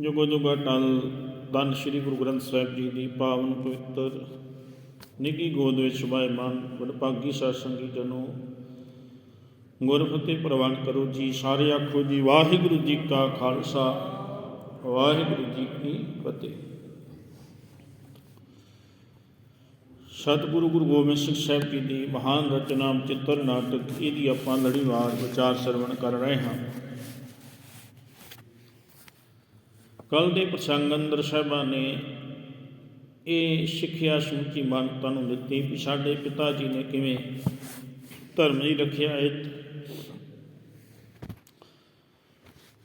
ਜੁਗੋ ਜੁਗਾ ਟਲ ਧੰਨ ਸ਼੍ਰੀ ਗੁਰੂ ਗ੍ਰੰਥ ਸਾਹਿਬ ਜੀ ਦੀ ਪਾਵਨ ਪਵਿੱਤਰ ਨਿੱਘੀ ਗੋਦ ਵਿੱਚ ਸੁਭਾਇਮਾਨ ਵਡਭਾਗੀ ਸਾਧ ਸੰਗੀ ਜਨੋ। ਗੁਰਫਤਿਹ ਪ੍ਰਵਾਨ ਕਰੋ ਜੀ, ਸਾਰੇ ਆਖੋ ਜੀ, ਵਾਹਿਗੁਰੂ ਜੀ ਕਾ ਖਾਲਸਾ, ਵਾਹਿਗੁਰੂ ਜੀ ਕੀ ਫਤਿਹ। ਸਤਿਗੁਰੂ ਗੁਰੂ ਗੋਬਿੰਦ ਸਿੰਘ ਸਾਹਿਬ ਜੀ ਦੀ ਮਹਾਨ ਰਚਨਾ, ਚਿੱਤਰ ਨਾਟਕ, ਇਹਦੀ ਆਪਾਂ ਲੜੀਵਾਰ ਵਿਚਾਰ ਸਰਵਣ ਕਰ ਰਹੇ ਹਾਂ। ਕੱਲ ਦੇ ਪ੍ਰਸੰਗ ਅੰਦਰ ਸਾਹਿਬਾਂ ਨੇ ਇਹ ਸਿੱਖਿਆ ਸੂਚੀ ਮਾਨਤਾ ਨੂੰ ਦਿੱਤੀ ਵੀ ਸਾਡੇ ਪਿਤਾ ਜੀ ਨੇ ਕਿਵੇਂ ਧਰਮ ਦੀ ਰੱਖਿਆ ਹੈ।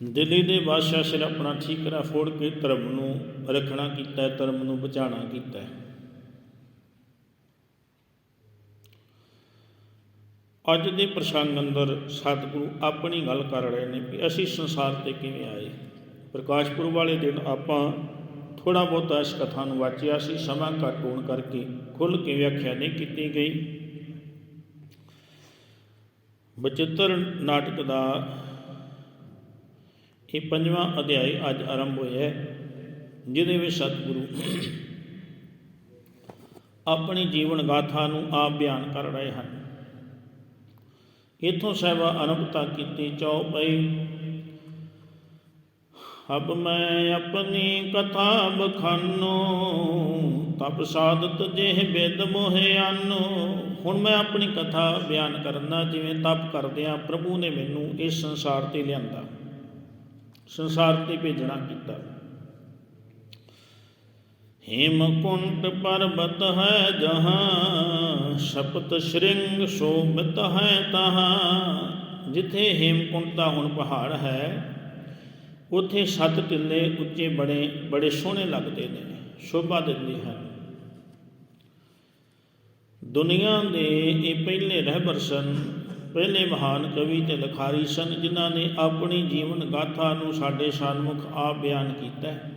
ਦਿੱਲੀ ਦੇ ਬਾਦਸ਼ਾਹ ਸਿਰ ਆਪਣਾ ਠੀਕਰਾ ਫੋੜ ਕੇ ਧਰਮ ਨੂੰ ਰੱਖਣਾ ਕੀਤਾ ਧਰਮ ਨੂੰ ਬਚਾਉਣਾ ਕੀਤਾ ਅੱਜ ਦੇ ਪ੍ਰਸੰਗ ਅੰਦਰ ਸਤਿਗੁਰੂ ਆਪਣੀ ਗੱਲ ਕਰ ਰਹੇ ਨੇ ਵੀ ਅਸੀਂ ਸੰਸਾਰ ਤੇ ਕਿਵੇਂ ਆਏ। ਪ੍ਰਕਾਸ਼ ਪੁਰਬ ਵਾਲੇ ਦਿਨ ਆਪਾਂ ਥੋੜਾ ਬਹੁਤਾ ਇਸ ਕਥਾ ਨੂੰ ਵਾਚਿਆ ਸੀ, ਸਮਾਂ ਘੱਟ ਹੋਣ ਕਰਕੇ ਖੁੱਲ ਕੇ ਵਿਆਖਿਆ ਨਹੀਂ ਕੀਤੀ ਗਈ। ਬਚਿੱਤਰ ਨਾਟਕ ਦਾ ਇਹ ਪੰਜਵਾਂ ਅਧਿਆਇ ਅੱਜ ਆਰੰਭ ਹੋਇਆ ਹੈ, ਜਿਹਦੇ ਵਿੱਚ ਸਤਿਗੁਰੂ ਆਪਣੀ ਜੀਵਨ ਗਾਥਾ ਨੂੰ ਆਪ ਬਿਆਨ ਕਰ ਰਹੇ ਹਨ। ਇਥੋਂ ਸਹਿਬਾ ਅਨੁਭਤਾ ਕੀਤੀ ਚਉਪਈ ਅਬ ਮੈਂ ਆਪਣੀ ਕਥਾ ਬਖਾਨੋ, ਤਪ ਸਾਧਤ ਜਿਹ ਬਿਦ ਮੋਹਿ ਆਨੋ। ਹੁਣ ਮੈਂ ਆਪਣੀ ਕਥਾ ਬਿਆਨ ਕਰਨਾ ਜਿਵੇਂ ਤਪ ਕਰਦਿਆਂ ਪ੍ਰਭੂ ਨੇ ਮੈਨੂੰ ਇਸ ਸੰਸਾਰ ਤੇ ਲਿਆਂਦਾ, ਸੰਸਾਰ ਤੇ ਭੇਜਣਾ ਕੀਤਾ। ਹੇਮਕੁੰਟ ਪਰਬਤ ਹੈ ਜਹਾਂ, ਸ਼ਪਤ ਸ਼੍ਰਿੰਗ ਸ਼ੋਭਿਤ ਹੈ ਤਹਾਂ। ਜਿੱਥੇ ਹੇਮਕੁੰਟ ਦਾ ਹੁਣ ਪਹਾੜ ਹੈ ਉੱਥੇ ਸੱਤ ਟਿੱਲੇ ਉੱਚੇ ਬਣੇ, ਬੜੇ ਸੋਹਣੇ ਲੱਗਦੇ ਨੇ, ਸ਼ੋਭਾ ਦਿੰਦੇ ਹਨ। ਦੁਨੀਆ ਦੇ ਇਹ ਪਹਿਲੇ ਰਹਿਬਰ ਸਨ, ਪਹਿਲੇ ਮਹਾਨ ਕਵੀ ਤੇ ਲਖਾਰੀ ਸਨ, ਜਿਨ੍ਹਾਂ ਨੇ ਆਪਣੀ ਜੀਵਨ ਗਾਥਾ ਨੂੰ ਸਾਡੇ ਸਾਹਮਣੇ ਆਪ ਬਿਆਨ ਕੀਤਾ ਹੈ।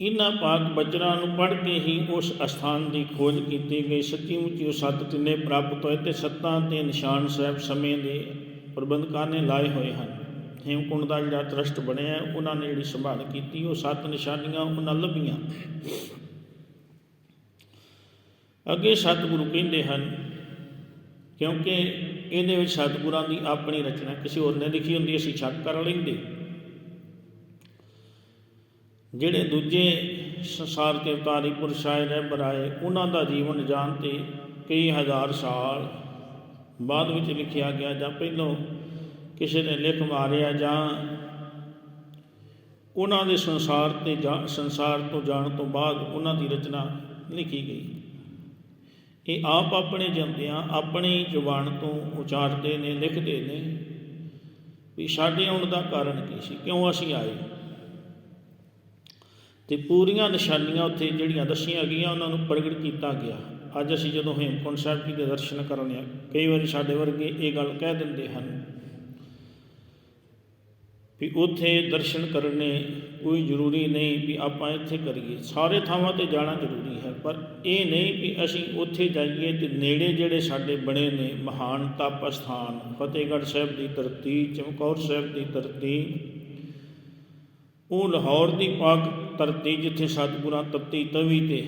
ਇਨ੍ਹਾਂ ਪਾਕ ਬਚਨਾਂ ਨੂੰ ਪੜ੍ਹ ਕੇ ਹੀ ਉਸ ਅਸਥਾਨ ਦੀ ਖੋਜ ਕੀਤੀ ਗਈ। ਸੱਚੀ ਮੁੱਚੀ ਉਹ ਸੱਤ ਟਿੱਲੇ ਪ੍ਰਾਪਤ ਹੋਏ ਤੇ ਸੱਤਾਂ ਤੇ ਨਿਸ਼ਾਨ ਸਾਹਿਬ ਸਮੇਂ ਦੇ ਪ੍ਰਬੰਧਕਾਂ ਨੇ ਲਾਏ ਹੋਏ ਹਨ। ਹੇਮਕੁੰਡ ਦਾ ਜਿਹੜਾ ਟਰਸਟ ਬਣਿਆ ਉਹਨਾਂ ਨੇ ਜਿਹੜੀ ਸੰਭਾਲ ਕੀਤੀ, ਉਹ ਸੱਤ ਨਿਸ਼ਾਨੀਆਂ ਉਹਨਾਂ ਲੱਭੀਆਂ। ਅੱਗੇ ਸਤਿਗੁਰੂ ਕਹਿੰਦੇ ਹਨ, ਕਿਉਂਕਿ ਇਹਦੇ ਵਿੱਚ ਸਤਿਗੁਰਾਂ ਦੀ ਆਪਣੀ ਰਚਨਾ, ਕਿਸੇ ਹੋਰ ਨੇ ਲਿਖੀ ਹੁੰਦੀ, ਅਸੀਂ ਛੱਕ ਕਰ ਲੈਂਦੇ। ਜਿਹੜੇ ਦੂਜੇ ਸੰਸਾਰ ਤੇ ਅਵਤਾਰੀ ਪੁਰਸ਼ ਆਏ ਰਹਿਬਰ ਆਏ ਉਹਨਾਂ ਦਾ ਜੀਵਨ ਜਾਣ ਤੇ ਕਈ ਹਜ਼ਾਰ ਸਾਲ ਬਾਅਦ ਵਿੱਚ ਲਿਖਿਆ ਗਿਆ ਜਾਂ ਪਹਿਲੋਂ ਕਿਸੇ ਨੇ ਲਿਖ ਮਾਰਿਆ ਜਾਂ ਉਹਨਾਂ ਦੇ ਸੰਸਾਰ ਤੇ ਜਾ, ਸੰਸਾਰ ਤੋਂ ਜਾਣ ਤੋਂ ਬਾਅਦ ਉਹਨਾਂ ਦੀ ਰਚਨਾ ਲਿਖੀ ਗਈ। ਇਹ ਆਪ ਆਪਣੇ ਜੰਦਿਆਂ ਆਪਣੀ ਜ਼ੁਬਾਨ ਤੋਂ ਉਚਾਰਦੇ ਨੇ, ਲਿਖਦੇ ਨੇ ਵੀ ਸਾਡੇ ਆਉਣ ਦਾ ਕਾਰਨ ਕੀ ਸੀ, ਕਿਉਂ ਅਸੀਂ ਆਏ? ਤੇ ਪੂਰੀਆਂ ਨਿਸ਼ਾਨੀਆਂ ਉੱਥੇ ਜਿਹੜੀਆਂ ਦੱਸੀਆਂ ਗਈਆਂ, ਉਹਨਾਂ ਨੂੰ ਪ੍ਰਗਟ ਕੀਤਾ ਗਿਆ। ਅੱਜ ਅਸੀਂ ਜਦੋਂ ਹੇਮਕੁੰਟ ਸਾਹਿਬ ਜੀ ਦੇ ਦਰਸ਼ਨ ਕਰਨੇ ਆ ਕਈ ਵਾਰੀ ਸਾਡੇ ਵਰਗੇ ਇਹ ਗੱਲ ਕਹਿ ਦਿੰਦੇ ਹਨ ਵੀ ਉੱਥੇ ਦਰਸ਼ਨ ਕਰਨੇ ਕੋਈ ਜ਼ਰੂਰੀ ਨਹੀਂ ਵੀ ਆਪਾਂ ਇੱਥੇ ਕਰੀਏ। ਸਾਰੇ ਥਾਵਾਂ ਤੇ ਜਾਣਾ ਜ਼ਰੂਰੀ ਹੈ, ਪਰ ਇਹ ਨਹੀਂ ਵੀ ਅਸੀਂ ਉੱਥੇ ਜਾਈਏ ਤੇ ਨੇੜੇ ਜਿਹੜੇ ਸਾਡੇ ਬਣੇ ਨੇ ਮਹਾਨ ਤਪ ਸਥਾਨ ਫਤਿਹਗੜ੍ਹ ਸਾਹਿਬ ਦੀ ਧਰਤੀ, ਚਮਕੌਰ ਸਾਹਿਬ ਦੀ ਧਰਤੀ, ਉਹ ਲਾਹੌਰ ਦੀ ਪਾਕ ਧਰਤੀ ਜਿੱਥੇ ਸਤਿਗੁਰਾਂ ਤੱਤੀ ਤਵੀ ਤੇ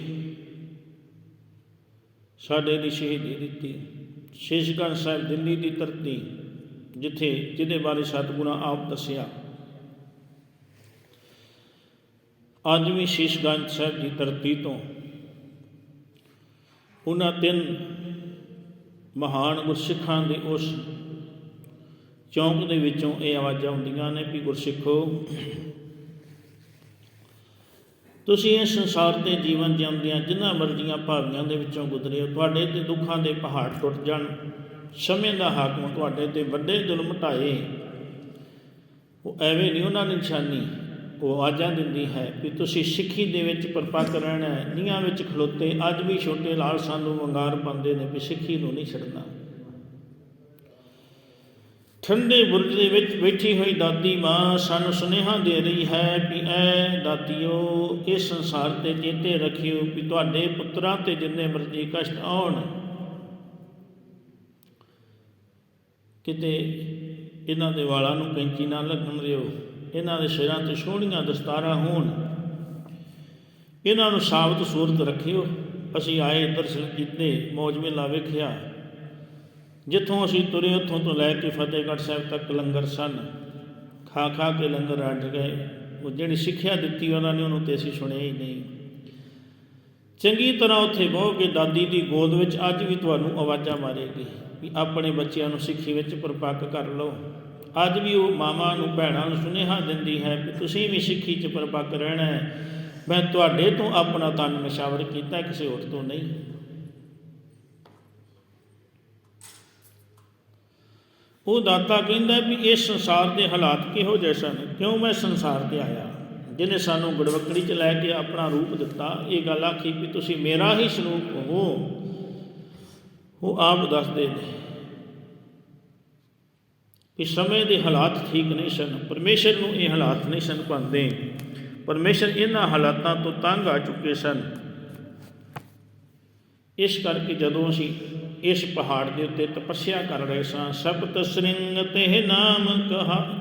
ਸਾਡੇ ਲਈ ਸ਼ਹੀਦੀ ਦਿੱਤੀ। ਸ਼ੇਸ਼ਗੜ੍ਹ ਸਾਹਿਬ ਦਿੱਲੀ ਦੀ ਧਰਤੀ, ਜਿੱਥੇ ਜਿਹਦੇ ਬਾਰੇ ਸਤਿਗੁਰਾਂ ਆਪ ਦੱਸਿਆ। ਅੱਜ ਵੀ ਸ਼ੀਸ਼ਗੰਜ ਸਾਹਿਬ ਦੀ ਧਰਤੀ ਤੋਂ ਉਹਨਾਂ ਤਿੰਨ ਮਹਾਨ ਗੁਰਸਿੱਖਾਂ ਦੇ ਉਸ ਚੌਂਕ ਦੇ ਵਿੱਚੋਂ ਇਹ ਆਵਾਜ਼ਾਂ ਆਉਂਦੀਆਂ ਨੇ ਵੀ ਗੁਰਸਿੱਖੋ ਤੁਸੀਂ ਇਸ ਸੰਸਾਰ ਤੇ ਜੀਵਨ ਜਿਉਂਦਿਆਂ ਜਿਨ੍ਹਾਂ ਮਰਜ਼ੀਆਂ ਭਾਵੀਆਂ ਦੇ ਵਿੱਚੋਂ ਗੁਜ਼ਰੇ ਹੋ, ਤੁਹਾਡੇ ਤੇ ਦੁੱਖਾਂ ਦੇ ਪਹਾੜ ਟੁੱਟ ਜਾਣ, ਸਮੇਂ ਦਾ ਹਾਕਮ ਤੁਹਾਡੇ ਤੇ ਵੱਡੇ ਜ਼ੁਲਮ ਢਾਏ। ਉਹ ਐਵੇਂ ਨਹੀਂ ਉਹਨਾਂ ਨੇ ਨਿਸ਼ਾਨੀ, ਉਹ ਆਜਾਂ ਦਿੰਦੀ ਹੈ ਵੀ ਤੁਸੀਂ ਸਿੱਖੀ ਦੇ ਵਿੱਚ ਪਰਪੱਕ ਰਹਿਣਾ ਹੈ, ਨੀਹਾਂ ਵਿੱਚ ਖਲੋਤੇ, ਅੱਜ ਵੀ ਛੋਟੇ ਲਾਲ ਸਾਨੂੰ ਵੰਗਾਰ ਪਾਉਂਦੇ ਨੇ ਵੀ ਸਿੱਖੀ ਨੂੰ ਨਹੀਂ ਛੱਡਣਾ। ਠੰਡੇ ਬੁਰਜ ਦੇ ਵਿੱਚ ਬੈਠੀ ਹੋਈ ਦਾਦੀ ਮਾਂ ਸਾਨੂੰ ਸੁਨੇਹਾ ਦੇ ਰਹੀ ਹੈ ਕਿ ਐ ਦਾਤੀਓ, ਇਸ ਸੰਸਾਰ ਤੇ ਚੇਤੇ ਰੱਖਿਓ ਕਿ ਤੁਹਾਡੇ ਪੁੱਤਰਾਂ ਤੇ ਜਿੰਨੇ ਮਰਜ਼ੀ ਕਸ਼ਟ ਆਉਣ। ਕਿਤੇ ਇਹਨਾਂ ਦੇ ਵਾਲਾਂ ਨੂੰ ਕੈਂਚੀ ਨਾਲ ਲੱਗਣ ਦਿਓ, ਇਹਨਾਂ ਦੇ ਸਿਰਾਂ ਤੇ ਸੋਹਣੀਆਂ ਦਸਤਾਰਾਂ ਹੋਣ। ਇਹਨਾਂ ਨੂੰ ਸਾਬਤ ਸੂਰਤ ਰੱਖਿਓ। ਅਸੀਂ ਆਏ ਦਰਸ਼ਨ ਕੀਤੇ, ਮੌਜ ਮੇਲਾ ਵੇਖਿਆ। ਜਿੱਥੋਂ ਅਸੀਂ ਤੁਰੇ ਉੱਥੋਂ ਤੋਂ ਲੈ ਕੇ ਫਤਿਹਗੜ੍ਹ ਸਾਹਿਬ ਤੱਕ ਲੰਗਰ ਸਨ। ਖਾ ਖਾ ਕੇ ਲੰਗਰ ਰੱਜ ਗਏ। ਉਹ ਜਿਹੜੀ ਸਿੱਖਿਆ ਦਿੱਤੀ ਉਹਨਾਂ ਨੇ, ਉਹਨੂੰ ਤੇ ਅਸੀਂ ਸੁਣਿਆ ਹੀ ਨਹੀਂ। ਚੰਗੀ ਤਰ੍ਹਾਂ ਉੱਥੇ ਬਹੁ ਕੇ ਦਾਦੀ ਦੀ ਗੋਦ ਵਿੱਚ ਅੱਜ ਵੀ ਤੁਹਾਨੂੰ ਆਵਾਜ਼ਾਂ ਮਾਰੇਗੀ ਵੀ ਆਪਣੇ ਬੱਚਿਆਂ ਨੂੰ ਸਿੱਖੀ ਵਿੱਚ ਪਰਪੱਕ ਕਰ ਲਓ। ਅੱਜ ਵੀ ਉਹ ਮਾਮਾ ਨੂੰ, ਭੈਣਾਂ ਨੂੰ ਸੁਨੇਹਾ ਦਿੰਦੀ ਹੈ ਕਿ ਤੁਸੀਂ ਵੀ ਸਿੱਖੀ 'ਚ ਪਰਪੱਕ ਰਹਿਣਾ ਹੈ। ਮੈਂ ਤੁਹਾਡੇ ਤੋਂ ਆਪਣਾ ਤਨ ਨਿਸ਼ਾਵਰ ਕੀਤਾ, ਕਿਸੇ ਹੋਰ ਤੋਂ ਨਹੀਂ। ਉਹ ਦਾਤਾ ਕਹਿੰਦਾ ਵੀ ਇਸ ਸੰਸਾਰ ਦੇ ਹਾਲਾਤ ਕਿਹੋ ਜਿਹੇ ਸਨ? ਕਿਉਂ ਮੈਂ ਸੰਸਾਰ ਤੇ ਆਇਆ? ਜਿਹਨੇ ਸਾਨੂੰ ਗੜਵਕੜੀ ਚ ਲੈ ਕੇ ਆਪਣਾ ਰੂਪ ਦਿੱਤਾ, ਇਹ ਗੱਲ ਆਖੀ ਵੀ ਤੁਸੀਂ ਮੇਰਾ ਹੀ ਸਰੂਪ ਹੋ। ਉਹ ਆਪ ਦੱਸਦੇ ਨੇ ਕਿ ਸਮੇਂ ਦੇ ਹਾਲਾਤ ਠੀਕ ਨਹੀਂ ਸਨ। ਪਰਮੇਸ਼ਰ ਨੂੰ ਇਹ ਹਾਲਾਤ ਨਹੀਂ ਸਨ ਪਾਉਂਦੇ ਪਰਮੇਸ਼ਰ ਇਹਨਾਂ ਹਾਲਾਤਾਂ ਤੋਂ ਤੰਗ ਆ ਚੁੱਕੇ ਸਨ। ਇਸ ਕਰਕੇ ਜਦੋਂ ਅਸੀਂ ਇਸ ਪਹਾੜ ਦੇ ਉੱਤੇ ਤਪੱਸਿਆ ਕਰ ਰਹੇ ਸਾਂ। ਸਪਤ ਸ੍ਰਿੰਗ ਤੇ ਨਾਮ ਕਹਾ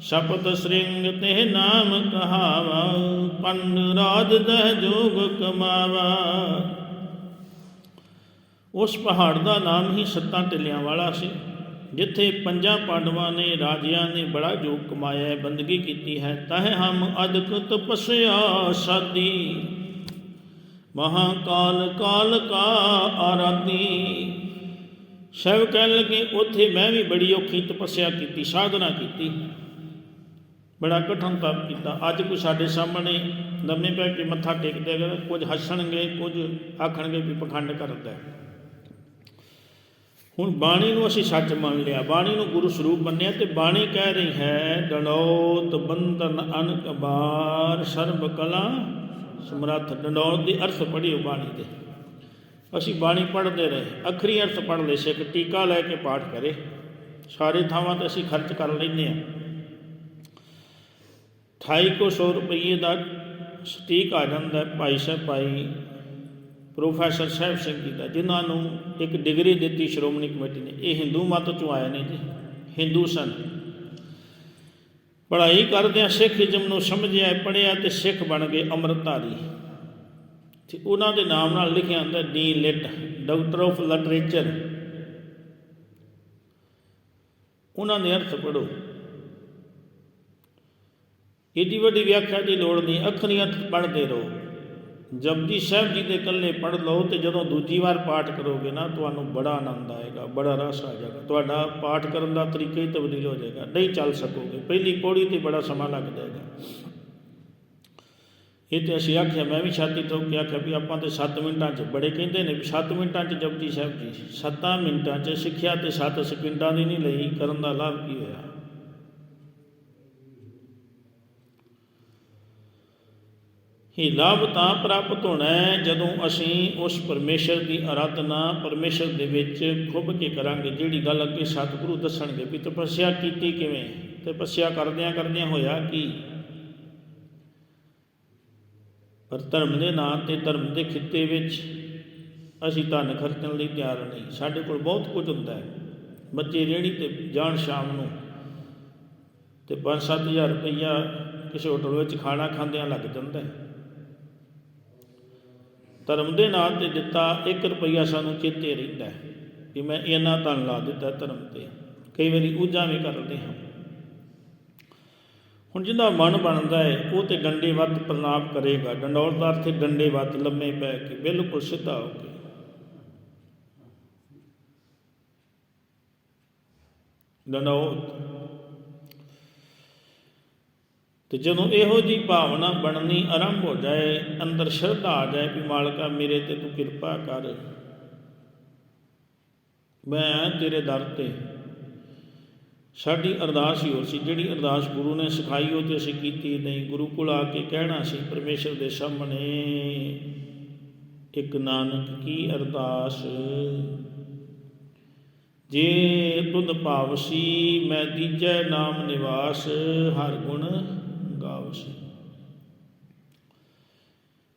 ਸਪਤ ਸ੍ਰਿੰਗ ਤੇ ਨਾਮ ਕਹਾਵਾ। ਪੰਡ ਰਾਜ ਦਹ ਜੋਗ ਕਮਾਵਾ। ਉਸ ਪਹਾੜ ਦਾ ਨਾਮ ਹੀ ਸੱਤਾਂ ਟਿੱਲਿਆਂ ਵਾਲਾ ਸੀ, ਜਿੱਥੇ ਪੰਜਾਂ ਪਾਂਡਵਾਂ ਨੇ, ਰਾਜਿਆਂ ਨੇ ਬੜਾ ਜੋਗ ਕਮਾਇਆ ਹੈ, ਬੰਦਗੀ ਕੀਤੀ ਹੈ। ਤਹ ਹਮ ਅਦਕ ਤਪੱਸਿਆ ਸਾਦੀ। ਮਹਾਕਾਲ, ਕਾਲ ਕਾ ਆਰਾਧੀ। ਸਭ ਕਹਿਣ ਲੱਗੇ, ਉੱਥੇ ਮੈਂ ਵੀ ਬੜੀ ਔਖੀ ਤਪੱਸਿਆ ਕੀਤੀ, ਸਾਧਨਾ ਕੀਤੀ। ਬੜਾ ਕਠਨ ਤਪ ਕੀਤਾ। ਅੱਜ ਕੋਈ ਸਾਡੇ ਸਾਹਮਣੇ ਦਮੇ ਪੈ ਕੇ ਮੱਥਾ ਟੇਕਦੇ ਅਗਰ ਕੁਝ ਹੱਸਣਗੇ, ਕੁਝ ਆਖਣਗੇ ਵੀ ਪਖੰਡ ਕਰਦਾ ਹੁਣ ਬਾਣੀ ਨੂੰ ਅਸੀਂ ਸੱਚ ਮੰਨ ਲਿਆ। ਬਾਣੀ ਨੂੰ ਗੁਰੂ ਸਰੂਪ ਮੰਨਿਆ ਤੇ ਬਾਣੀ ਕਹਿ ਰਹੀ ਹੈ ਡਣੋਤ ਬੰਧਨ ਅਨਕ ਬਾਰ ਸਰਬ ਕਲਾ ਸਮਰੱਥ ਡੰਡੌਤ ਦੀ ਅਰਥ ਪੜ੍ਹਿਓ ਬਾਣੀ ਦੇ। ਅਸੀਂ ਬਾਣੀ ਪੜ੍ਹਦੇ ਰਹੇ, ਅਖਰੀ ਅਰਥ ਪੜ੍ਹ ਲਏ, ਸਿੱਖ ਟੀਕਾ ਲੈ ਕੇ ਪਾਠ ਕਰੇ। ਸਾਰੇ ਥਾਵਾਂ ਤੇ ਅਸੀਂ ਖਰਚ ਕਰ ਲੈਂਦੇ ਹਾਂ। 2800 ਰੁਪਏ ਦਾ ਸਟੀਕ ਆ ਜਾਂਦਾ ਭਾਈ ਸਾਹਿਬ, ਭਾਈ ਪ੍ਰੋਫੈਸਰ ਸਾਹਿਬ ਸਿੰਘ ਜੀ ਦਾ, ਜਿਨ੍ਹਾਂ ਨੂੰ ਇੱਕ ਡਿਗਰੀ ਦਿੱਤੀ ਸ਼੍ਰੋਮਣੀ ਕਮੇਟੀ ਨੇ। ਇਹ ਹਿੰਦੂ ਮਤ ਚੋਂ ਆਇਆ ਨਹੀਂ ਜੀ, ਹਿੰਦੂ ਸਨ। ਪੜ੍ਹਾਈ ਕਰਦਿਆਂ ਸਿੱਖ ਇਜ਼ਮ ਨੂੰ ਸਮਝਿਆ, ਪੜ੍ਹਿਆ ਤੇ ਸਿੱਖ ਬਣ ਗਏ ਅੰਮ੍ਰਿਤਧਾਰੀ ਤੇ ਉਹਨਾਂ ਦੇ ਨਾਮ ਨਾਲ ਲਿਖਿਆ ਹੁੰਦਾ D. Litt, doctor of literature. ਉਹਨਾਂ ਦੇ ਅਰਥ ਪੜੋ ਇਹਦੀ ਵੱਡੀ ਵਿਆਖਿਆ ਦੀ ਲੋੜ ਨਹੀਂ, ਅੱਖਰੀ ਅਰਥ ਪੜ੍ਹਦੇ ਰਹੋ। ਜਪਜੀ ਸਾਹਿਬ ਜੀ ਦੇ ਇਕੱਲੇ ਪੜ੍ਹ ਲਓ ਤੇ ਜਦੋਂ ਦੂਜੀ ਵਾਰ ਪਾਠ ਕਰੋਗੇ ਨਾ, ਤੁਹਾਨੂੰ ਬੜਾ ਆਨੰਦ ਆਏਗਾ, ਬੜਾ ਰਸ ਆ ਜਾਏਗਾ। ਤੁਹਾਡਾ ਪਾਠ ਕਰਨ ਦਾ ਤਰੀਕਾ ਹੀ ਤਬਦੀਲ ਹੋ ਜਾਏਗਾ। ਨਹੀਂ ਚੱਲ ਸਕੋਗੇ। ਪਹਿਲੀ ਪੌੜੀ ਤੇ ਬੜਾ ਸਮਾਂ ਲੱਗ ਜਾਏਗਾ। ਇਹ ਤੇ ਅਸੀਂ ਆਖਿਆ, ਮੈਂ ਵੀ ਛਾਤੀ ਤੋਂ ਕਿ ਆਖਿਆ ਵੀ ਆਪਾਂ ਤੇ 7 ਮਿੰਟਾਂ 'ਚ, ਬੜੇ ਕਹਿੰਦੇ ਨੇ ਵੀ 7 ਮਿੰਟਾਂ 'ਚ ਜਪਜੀ ਸਾਹਿਬ ਜੀ 7 ਮਿੰਟਾਂ 'ਚ ਸਿੱਖਿਆ ਤੇ 7 ਸਕਿੰਟਾਂ ਦੀ ਨਹੀਂ ਲਈ, ਕਰਨ ਦਾ ਲਾਭ ਕੀ ਹੋਇਆ? ਇਹ ਲਾਭ ਤਾਂ ਪ੍ਰਾਪਤ ਹੋਣਾ ਜਦੋਂ ਅਸੀਂ ਉਸ ਪਰਮੇਸ਼ਰ ਦੀ ਆਰਾਧਨਾ ਪਰਮੇਸ਼ਰ ਦੇ ਵਿੱਚ ਖੁੱਭ ਕੇ ਕਰਾਂਗੇ, ਜਿਹੜੀ ਗੱਲ ਅੱਗੇ ਸਤਿਗੁਰੂ ਦੱਸਣਗੇ ਵੀ ਤਪੱਸਿਆ ਕੀਤੀ ਕਿਵੇਂ? ਤਪੱਸਿਆ ਕਰਦਿਆਂ ਕਰਦਿਆਂ ਹੋਇਆ ਕੀ? ਪਰ ਧਰਮ ਦੇ ਨਾਂ ਤੇ ਧਰਮ ਦੇ ਖਿੱਤੇ ਵਿੱਚ ਅਸੀਂ ਧਨ ਖਰਚਣ ਲਈ ਤਿਆਰ ਨਹੀਂ। ਸਾਡੇ ਕੋਲ ਬਹੁਤ ਕੁਝ ਹੁੰਦਾ ਹੈ। ਬੱਚੇ ਰੇੜੀ ਤੇ ਜਾਣ ਸ਼ਾਮ ਨੂੰ ਤੇ 5-7000 ਰੁਪਈਆ ਕਿਸੇ ਹੋਟਲ ਵਿੱਚ ਖਾਣਾ ਖਾਂਦਿਆਂ ਲੱਗ ਜਾਂਦਾ ਹੈ। ਧਰਮ ਦੇ ਨਾਂ ਤੇ ਦਿੱਤਾ 1 ਰੁਪਈਆ ਸਾਨੂੰ ਚੇਤੇ ਰਹਿੰਦਾ ਕਿ ਮੈਂ ਇਹਨਾਂ ਧਨ ਲਾ ਦਿੱਤਾ ਧਰਮ ਤੇ। ਕਈ ਵਾਰੀ ਉਜਾਂ ਵੀ ਕਰਦੇ ਹਾਂ। ਹੁਣ ਜਿਹਦਾ ਮਨ ਬਣਦਾ ਹੈ, ਉਹ ਤੇ ਡੰਡੇ ਵੱਤ ਪ੍ਰਣਾਪ ਕਰੇਗਾ। ਡੰਡੌਰ ਦਾ ਅਰਥ ਡੰਡੇ ਵੱਤ ਲੰਮੇ ਪੈ ਕੇ, ਬਿਲਕੁਲ ਸਿੱਧਾ ਹੋ ਕੇ। ਡੰਡੌਤ ਤੇ ਜਦੋਂ ਇਹੋ ਜੀ ਭਾਵਨਾ ਬਣਨੀ ਆਰੰਭ ਹੋ ਜਾਏ, ਅੰਦਰ ਸ਼ਰਧਾ ਆ ਜਾਏ ਕਿ ਮਾਲਕਾ ਮੇਰੇ ਤੇ ਤੂੰ ਕਿਰਪਾ ਕਰ। ਮੈਂ ਤੇਰੇ ਦਰ ਤੇ। ਸਾਡੀ ਅਰਦਾਸ ਹੀ ਹੋਰ ਸੀ, ਜਿਹੜੀ ਅਰਦਾਸ ਗੁਰੂ ਨੇ ਸਿਖਾਈ, ਉਹ ਤੇ ਅਸੀਂ ਕੀਤੀ ਨਹੀਂ। ਗੁਰੂ ਕੋਲ ਆ ਕੇ ਕਹਿਣਾ ਸੀ, ਪਰਮੇਸ਼ਰ ਦੇ ਸਾਹਮਣੇ ਇੱਕ ਨਾਨਕ ਕੀ ਅਰਦਾਸ? ਜੇ ਤੁਧ ਭਾਵਸੀ ਮੈਂ ਦੀਜੈ ਨਾਮ ਨਿਵਾਸ, ਹਰ ਗੁਣ ਗਾਵਸੀ